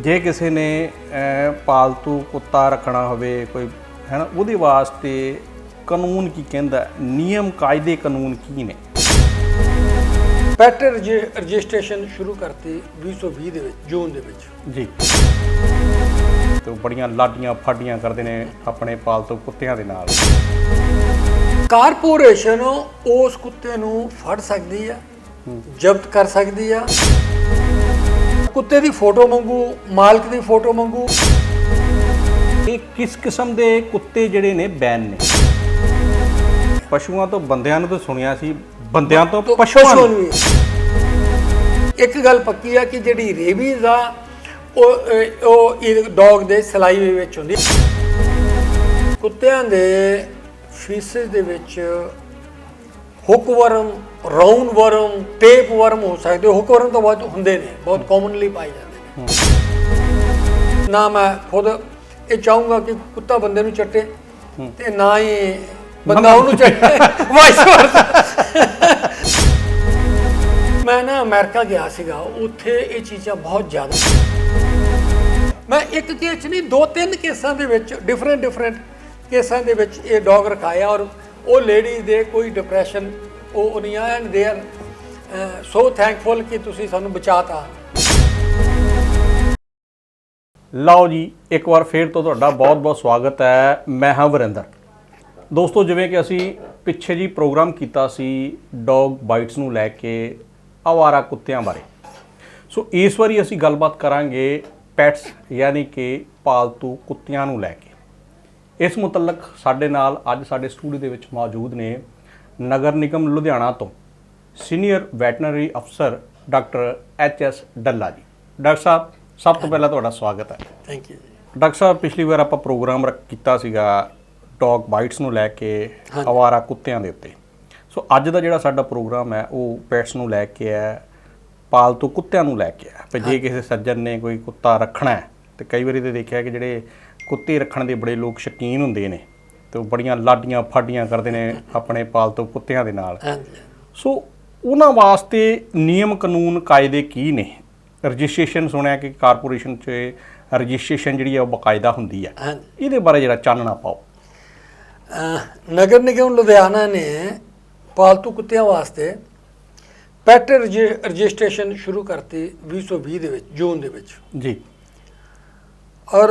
ਜੇ ਕਿਸੇ ਨੇ ਪਾਲਤੂ ਕੁੱਤਾ ਰੱਖਣਾ ਹੋਵੇ ਕੋਈ ਹੈ ਨਾ ਉਹਦੇ ਵਾਸਤੇ ਕਾਨੂੰਨ ਕੀ ਕਹਿੰਦਾ? ਨਿਯਮ ਕਾਇਦੇ ਕਾਨੂੰਨ ਕੀ ਨੇ? ਪੈਟ ਰਜਿ- ਰਜਿਸਟ੍ਰੇਸ਼ਨ ਸ਼ੁਰੂ ਕਰਤੀ 2020 ਦੇ ਵਿੱਚ ਜੂਨ ਦੇ ਵਿੱਚ। ਜੀ। ਤੇ ਉਹ ਬੜੀਆਂ ਲਾਡੀਆਂ ਫਾਡੀਆਂ ਕਰਦੇ ਨੇ ਆਪਣੇ ਪਾਲਤੂ ਕੁੱਤਿਆਂ ਦੇ ਨਾਲ। ਕਾਰਪੋਰੇਸ਼ਨ ਉਸ ਕੁੱਤੇ ਨੂੰ ਫੜ ਸਕਦੀ ਆ ਜ਼ਬਤ ਕਰ ਸਕਦੀ ਆ ਕੁੱਤੇ ਦੀ ਫੋਟੋ ਮੰਗੂ ਮਾਲਕ ਦੀ ਫੋਟੋ ਮੰਗੂ ਇਹ ਕਿਸ ਕਿਸਮ ਦੇ ਕੁੱਤੇ ਜਿਹੜੇ ਨੇ ਬੈਨ ਨੇ? ਪਸ਼ੂਆਂ ਤੋਂ ਬੰਦਿਆਂ ਨੂੰ ਤਾਂ ਸੁਣਿਆ ਸੀ ਬੰਦਿਆਂ ਤੋਂ ਪਸ਼ੂਆਂ ਨੂੰ। ਵੀ। ਇੱਕ ਗੱਲ ਪੱਕੀ ਆ ਕਿ ਜਿਹੜੀ ਰੇਬੀਜ਼ ਆ ਉਹ ਅਹ, ਉਹ ਇਹ ਡੌਗ ਦੇ ਸਲਾਈ ਦੇ ਵਿੱਚ ਹੁੰਦੀ। ਕੁੱਤਿਆਂ ਦੇ ਫੀਸਿਸ ਦੇ ਵਿੱਚ hookworm roundworm tapeworm ਹੋ ਸਕਦੇ ਹੁਕਵਰਮ ਤਾਂ ਬਹੁਤ ਹੁੰਦੇ ਨੇ ਬਹੁਤ ਕਾਮਨਲੀ ਪਾਏ ਜਾਂਦੇ ਨੇ। ਨਾ ਮੈਂ ਖੁਦ ਇਹ ਚਾਹੂੰਗਾ ਕਿ ਕੁੱਤਾ ਬੰਦੇ ਨੂੰ ਚੱਟੇ ਤੇ ਨਾ ਹੀ ਬੰਦਾ ਉਹਨੂੰ ਚੱਟੇ ਵਾਈਸ ਵਰਸਾ ਮੈਂ ਨਾ ਅਮਰੀਕਾ ਗਿਆ ਸੀਗਾ ਉੱਥੇ ਇਹ ਚੀਜ਼ਾਂ ਬਹੁਤ ਜ਼ਿਆਦਾ ਮੈਂ ਇੱਕ ਕੇਸ 'ਚ ਨਹੀਂ ਦੋ ਤਿੰਨ ਕੇਸਾਂ ਦੇ ਵਿੱਚ ਡਿਫਰੈਂਟ ਡਿਫਰੈਂਟ ਕੇਸਾਂ ਦੇ ਵਿੱਚ ਇਹ ਡੌਗ ਰਖਾਇਆ ਔਰ ਉਹ ਲੇਡੀ ਦੇ ਕੋਈ ਡਿਪਰੈਸ਼ਨ ਉਹ ਉਹ and they are so thankful ਕਿ ਤੁਸੀਂ ਸਾਨੂੰ ਬਚਾਤਾ। ਲਓ ਜੀ, ਇੱਕ ਵਾਰ ਫੇਰ ਤੋਂ ਤੁਹਾਡਾ ਬਹੁਤ-ਬਹੁਤ ਸਵਾਗਤ ਹੈ। ਮੈਂ ਹਾਂ ਵਰਿੰਦਰ। ਦੋਸਤੋ, ਜਿਵੇਂ ਕਿ ਅਸੀਂ ਪਿੱਛੇ ਜੀ ਪ੍ਰੋਗਰਾਮ ਕੀਤਾ ਸੀ ਡੌਗ ਬਾਈਟਸ ਨੂੰ ਲੈ ਕੇ ਆਵਾਰਾ ਕੁੱਤਿਆਂ ਬਾਰੇ। ਸੋ ਇਸ ਵਾਰੀ ਅਸੀਂ ਗੱਲਬਾਤ ਕਰਾਂਗੇ ਪੈਟਸ, ਯਾਨੀ ਕਿ ਪਾਲਤੂ ਕੁੱਤਿਆਂ ਨੂੰ ਲੈ ਕੇ। ਇਸ ਮੁਤਲਕ ਸਾਡੇ ਨਾਲ ਅੱਜ ਸਾਡੇ ਸਟੂਡੀਓ ਦੇ ਵਿੱਚ ਮੌਜੂਦ ਨੇ ਨਗਰ ਨਿਗਮ ਲੁਧਿਆਣਾ ਤੋਂ ਸੀਨੀਅਰ ਵੈਟਰਨਰੀ ਅਫਸਰ doctor H S Dalla ji. Doctor ਸਾਹਿਬ ਸਭ ਤੋਂ ਪਹਿਲਾਂ ਤੁਹਾਡਾ ਸਵਾਗਤ ਹੈ। Thank you ji. ਡਾਕਟਰ ਸਾਹਿਬ ਪਿਛਲੀ ਵਾਰ ਆਪਾਂ ਪ੍ਰੋਗਰਾਮ ਰੱਖ ਕੀਤਾ ਸੀਗਾ ਡੌਗ ਬਾਈਟਸ ਨੂੰ ਲੈ ਕੇ ਆਵਾਰਾ ਕੁੱਤਿਆਂ ਦੇ ਉੱਤੇ। ਸੋ ਅੱਜ ਦਾ ਜਿਹੜਾ ਸਾਡਾ ਪ੍ਰੋਗਰਾਮ ਹੈ ਉਹ ਪੈਟਸ ਨੂੰ ਲੈ ਕੇ ਹੈ ਪਾਲਤੂ ਕੁੱਤਿਆਂ ਨੂੰ ਲੈ ਕੇ ਹੈ। ਤੇ ਜੇ ਕਿਸੇ ਸੱਜਣ ਨੇ ਕੋਈ ਕੁੱਤਾ ਰੱਖਣਾ ਹੈ ਤੇ ਕਈ ਵਾਰੀ ਤੇ ਦੇਖਿਆ ਕਿ ਜਿਹੜੇ ਕੁੱਤੇ ਰੱਖਣ ਦੇ ਬੜੇ ਲੋਕ ਸ਼ੌਕੀਨ ਹੁੰਦੇ ਨੇ। ਤੇ ਉਹ ਬੜੀਆਂ ਲਾਡੀਆਂ ਫਾਡੀਆਂ ਕਰਦੇ ਨੇ ਆਪਣੇ ਪਾਲਤੂ ਕੁੱਤਿਆਂ ਦੇ ਨਾਲ। ਹਾਂਜੀ। ਸੋ ਉਹਨਾਂ ਵਾਸਤੇ ਨਿਯਮ ਕਾਨੂੰਨ ਕਾਇਦੇ ਕੀ ਨੇ? ਰਜਿਸਟ੍ਰੇਸ਼ਨ ਸੁਣਿਆ ਕਿ ਕਾਰਪੋਰੇਸ਼ਨ 'ਚ ਰਜਿਸਟ੍ਰੇਸ਼ਨ ਜਿਹੜੀ ਹੈ ਉਹ ਬਕਾਇਦਾ ਹੁੰਦੀ ਹੈ ਹਾਂਜੀ। ਇਹਦੇ ਬਾਰੇ ਜਿਹੜਾ ਚਾਨਣਾ ਪਾਓ। ਨਗਰ ਨਿਗਮ ਲੁਧਿਆਣਾ ਨੇ ਪਾਲਤੂ ਕੁੱਤਿਆਂ ਵਾਸਤੇ ਪੈਟ ਰਜਿ- ਰਜਿਸਟ੍ਰੇਸ਼ਨ ਸ਼ੁਰੂ ਕਰਤੀ 2020 ਦੇ ਵਿੱਚ ਜੂਨ ਦੇ ਵਿੱਚ। ਜੀ। ਔਰ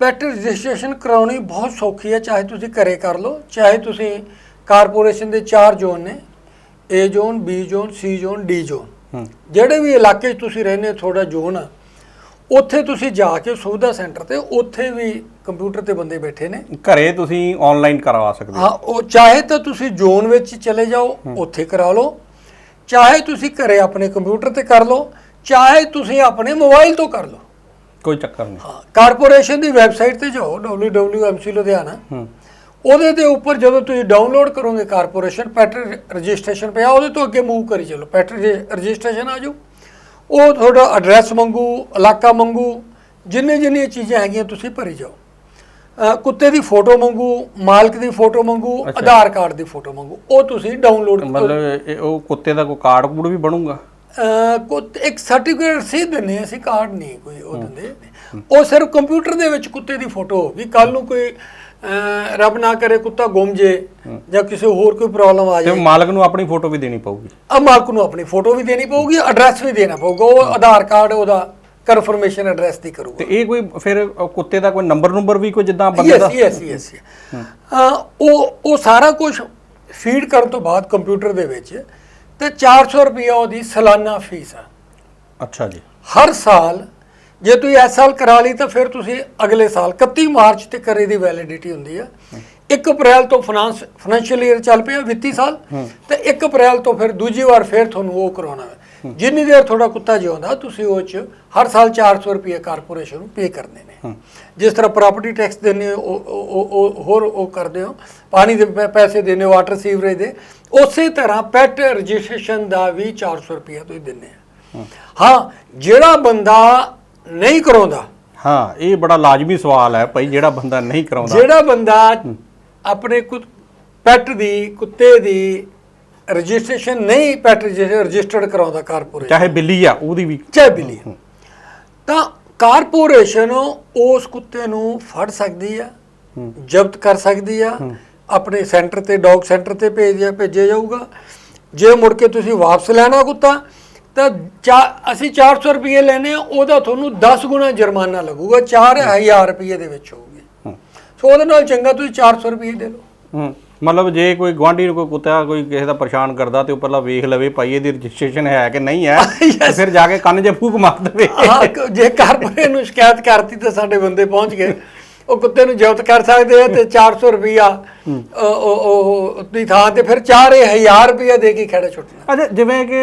ਪੈਟ ਰਜਿਸਟ੍ਰੇਸ਼ਨ ਕਰਾਉਣੀ ਬਹੁਤ ਸੌਖੀ ਹੈ ਚਾਹੇ ਤੁਸੀਂ ਘਰੇ ਕਰ ਲਓ ਚਾਹੇ ਤੁਸੀਂ ਕਾਰਪੋਰੇਸ਼ਨ ਦੇ ਚਾਰ ਜ਼ੋਨ ਨੇ A zone B zone C zone D zone. ਹੂੰ। ਜਿਹੜੇ ਵੀ ਇਲਾਕੇ 'ਚ ਤੁਸੀਂ ਰਹਿੰਦੇ ਥੋੜਾ ਜ਼ੋਨ ਆ ਉੱਥੇ ਤੁਸੀਂ ਜਾ ਕੇ ਸੁਵਿਧਾ ਸੈਂਟਰ ਤੇ ਉੱਥੇ ਵੀ ਕੰਪਿਊਟਰ ਤੇ ਬੰਦੇ ਬੈਠੇ ਨੇ। ਘਰੇ ਤੁਸੀਂ ਆਨਲਾਈਨ ਕਰਵਾ ਸਕਦੇ ਹੋ। ਹਾਂ ਉਹ ਚਾਹੇ ਤਾਂ ਤੁਸੀਂ ਜ਼ੋਨ ਵਿੱਚ ਚਲੇ ਜਾਓ ਉੱਥੇ ਕਰਾ ਲਓ। ਚਾਹੇ ਤੁਸੀਂ ਘਰੇ ਆਪਣੇ ਕੰਪਿਊਟਰ ਤੇ ਕਰ ਲਓ ਚਾਹੇ ਤੁਸੀਂ ਆਪਣੇ ਮੋਬਾਈਲ ਤੋਂ ਕਰ ਲਓ। ਕੋਈ ਚੱਕਰ ਨਹੀਂ। ਹਾਂ ਕਾਰਪੋਰੇਸ਼ਨ ਦੀ ਵੈਬਸਾਈਟ ਤੇ ਜਾਓ www.mc ਲੁਧਿਆਣਾ। ਹੂੰ। ਉਹਦੇ ਦੇ ਉੱਪਰ ਜਦੋਂ ਤੁਸੀਂ ਡਾਊਨਲੋਡ ਕਰੋਗੇ ਕਾਰਪੋਰੇਸ਼ਨ ਪੈਟ ਰਜਿਸਟ੍ਰੇਸ਼ਨ ਪਿਆ ਉਹਦੇ ਤੋਂ ਅੱਗੇ ਮੂਵ ਕਰੀ ਚਲੋ ਪੈਟ ਰਜਿਸਟ੍ਰੇਸ਼ਨ ਆ ਜਾਓ ਉਹ ਤੁਹਾਡਾ ਐਡਰੈਸ ਮੰਗੂ ਇਲਾਕਾ ਮੰਗੂ ਜਿੰਨੇ ਜਿੰਨੀਆਂ ਚੀਜ਼ਾਂ ਹੈਗੀਆਂ ਤੁਸੀਂ ਭਰੀ ਜਾਓ। ਕੁੱਤੇ ਦੀ ਫੋਟੋ ਮੰਗੂ ਮਾਲਕ ਦੀ ਫੋਟੋ ਮੰਗੂ ਆਧਾਰ ਕਾਰਡ ਦੀ ਫੋਟੋ ਮੰਗੂ ਉਹ ਤੁਸੀਂ ਡਾਊਨਲੋਡ ਮਤਲਬ ਇਹ ਉਹ ਕੁੱਤੇ ਦਾ ਕੋਈ ਕਾਰਡ ਕੂਡ ਵੀ ਬਣੂਗਾ? ਇੱਕ ਸਰਟੀਫਿਕੇਟ ਸੀ ਦਿੰਦੇ ਅਸੀਂ ਕਾਰਡ ਨਹੀਂ ਕੋਈ ਉਹ ਦਿੰਦੇ। ਉਹ ਸਿਰਫ ਕੰਪਿਊਟਰ ਦੇ ਵਿੱਚ ਕੁੱਤੇ ਦੀ ਫੋਟੋ ਹੋਗੀ ਕੱਲ ਨੂੰ ਕੋਈ ਰੱਬ ਨਾ ਕਰੇ ਕੁੱਤਾ ਗੁੰਮ ਜੇ ਜਾਂ ਕਿਸੇ ਹੋਰ ਕੋਈ ਪ੍ਰੋਬਲਮ ਆ ਤੇ ਜਾਏ। ਮਾਲਕ ਨੂੰ ਆਪਣੀ ਫੋਟੋ ਵੀ ਦੇਣੀ ਪਊਗੀ। ਆ ਮਾਲਕ ਨੂੰ ਆਪਣੀ ਫੋਟੋ ਵੀ ਦੇਣੀ ਪਊਗੀ ਐਡਰੈਸ ਵੀ ਦੇਣਾ ਪਊਗਾ ਉਹ ਆਧਾਰ ਕਾਰਡ ਉਹਦਾ ਕਨਫਰਮੇਸ਼ਨ ਐਡਰੈਸ ਦੀ ਕਰੂਗਾ। ਤੇ ਇਹ ਕੋਈ ਫਿਰ ਕੁੱਤੇ ਦਾ ਕੋਈ ਨੰਬਰ ਨੰਬਰ ਵੀ ਕੋਈ ਜਿੱਦਾਂ ਬੰਦੇ ਦਾ? ਯੈਸ ਯੈਸ ਯੈਸ ਉਹ ਉਹ ਸਾਰਾ ਕੁਝ ਫੀਡ ਕਰਨ ਤੋਂ ਬਾਅਦ ਕੰਪਿਊਟਰ ਦੇ ਵਿੱਚ ਤੇ 400 ਰੁਪਏ ਉਹਦੀ ਸਾਲਾਨਾ ਫੀਸ ਆ। ਅੱਛਾ ਜੀ। ਹਰ ਸਾਲ ਜੇ ਤੁਸੀਂ ਇਸ ਸਾਲ ਕਰਾ ਲਈ ਤਾਂ ਫਿਰ ਤੁਸੀਂ ਅਗਲੇ ਸਾਲ 31 ਮਾਰਚ ਤੇ ਕਰੇ ਦੀ ਵੈਲਿਡਿਟੀ ਹੁੰਦੀ ਆ। 1 ਅਪ੍ਰੈਲ ਤੋਂ ਫਾਈਨਾਂਸ ਫਾਈਨੈਂਸ਼ੀਅਲ ਈਅਰ ਚੱਲ ਪਿਆ ਵਿੱਤੀ ਸਾਲ ਤੇ 1 ਅਪ੍ਰੈਲ ਤੋਂ ਫਿਰ ਦੂਜੀ ਵਾਰ ਫਿਰ ਤੁਹਾਨੂੰ ਉਹ ਕਰਾਉਣਾ। ਹੈ ਜਿੰਨੀ ਦੇਰ ਤੁਹਾਡਾ ਕੁੱਤਾ ਜਿਉਂਦਾ ਤੁਸੀਂ ਉਹ ਚ ਹਰ ਸਾਲ 400 ਰੁਪਏ ਕਾਰਪੋਰੇਸ਼ਨ ਨੂੰ ਪੇ ਕਰਨੇ ਨੇ। ਜਿਸ ਤਰ੍ਹਾਂ ਪ੍ਰਾਪਰਟੀ ਟੈਕਸ ਹੋ ਉਹ- ਹੋਰ ਉਹ ਕਰਦੇ ਹੋ ਪਾਣੀ ਦੇ ਪੈਸੇ ਹੋ ਵਾਟਰ ਸੀਵਰੇਜ ਦੇ ਉਸੇ ਤਰ੍ਹਾਂ ਪੈਟ ਰਜਿਸਟ੍ਰੇਸ਼ਨ ਦਾ ਵੀ 400 ਰੁਪਏ ਤੁਸੀਂ ਆ ਹਾਂ। ਜਿਹੜਾ ਬੰਦਾ ਨਹੀਂ ਕਰਾਉਂਦਾ। ਹਾਂ ਇਹ ਬੜਾ ਲਾਜ਼ਮੀ ਸਵਾਲ ਹੈ ਭਾਈ ਜਿਹੜਾ ਬੰਦਾ ਨਹੀਂ ਕਰਾਉਂਦਾ। ਜਿਹੜਾ ਬੰਦਾ ਆਪਣੇ ਪੈਟ ਦੀ ਕੁੱਤੇ ਦੀ ਰਜਿਸਟ੍ਰੇਸ਼ਨ ਨਹੀਂ ਪੈਟ ਰਜਿਸਟਰਡ ਕਰਾਉਂਦਾ ਕਾਰਪੋਰੇਸ਼ਨ। ਚਾਹੇ ਬਿੱਲੀ ਆ ਉਹਦੀ ਵੀ। ਚਾਹੇ ਬਿੱਲੀ ਤਾਂ ਕਾਰਪੋਰੇਸ਼ਨ ਉਸ ਕੁੱਤੇ ਨੂੰ ਫੜ ਸਕਦੀ ਆ ਜ਼ਬਤ ਕਰ ਸਕਦੀ ਆ ਆਪਣੇ ਸੈਂਟਰ ਤੇ ਡੌਗ ਸੈਂਟਰ ਤੇ ਭੇਜਿਆ ਭੇਜਿਆ ਜਾਊਗਾ। ਜੇ ਮੁੜ ਕੇ ਤੁਸੀਂ ਵਾਪਸ ਲੈਣਾ ਕੁੱਤਾ ਤਾਂ ਚਾ- ਅਸੀਂ 400 ਰੁਪਏ ਲੈਨੇ ਆ ਉਹਦਾ ਤੁਹਾਨੂੰ 10 ਗੁਣਾ ਜੁਰਮਾਨਾ ਲੱਗੂਗਾ 4000 ਰੁਪਏ ਦੇ ਵਿੱਚ ਹੋਊਗੇ। ਸੋ ਉਹਦੇ ਨਾਲ ਚੰਗਾ ਤੁਸੀਂ 400 ਰੁਪਏ ਦੇ ਲਓ ਹੂੰ। ਮਤਲਬ ਜੇ ਕੋਈ ਗਵਾਂਢੀ ਨੂੰ ਕੋਈ ਕੁੱਤਾ ਕੋਈ ਕਿਸੇ ਦਾ ਪਰੇਸ਼ਾਨ ਕਰਦਾ ਤੇ ਉਹ ਪਹਿਲਾਂ ਵੇਖ ਲਵੇ ਭਾਈ ਇਹਦੀ ਰਜਿਸਟ੍ਰੇਸ਼ਨ ਹੈ ਕਿ ਨਹੀਂ ਹੈ ਤੇ ਫਿਰ ਜਾ ਕੇ ਕੰਨ 'ਚ ਫੂਕ ਮਾਰ ਦੇਵੇ। ਹਾਂ ਜੇ ਕਾਰਪੋਰੇਟ ਨੂੰ ਸ਼ਿਕਾਇਤ ਕਰਤੀ ਤਾਂ ਸਾਡੇ ਬੰਦੇ ਪਹੁੰਚ ਗਏ। ਉਹ ਕੁੱਤੇ ਨੂੰ ਜ਼ਬਤ ਕਰ ਸਕਦੇ ਆ ਤੇ 400 ਰੁਪਿਆ ਉਹ ਉਹ ਦੀ ਥਾਂ ਤੇ ਫਿਰ 4000 ਰੁਪਿਆ ਦੇ ਕੇ ਖੜਾ ਛੁੱਟਣਾ। ਅੱਛਾ ਜਿਵੇਂ ਕਿ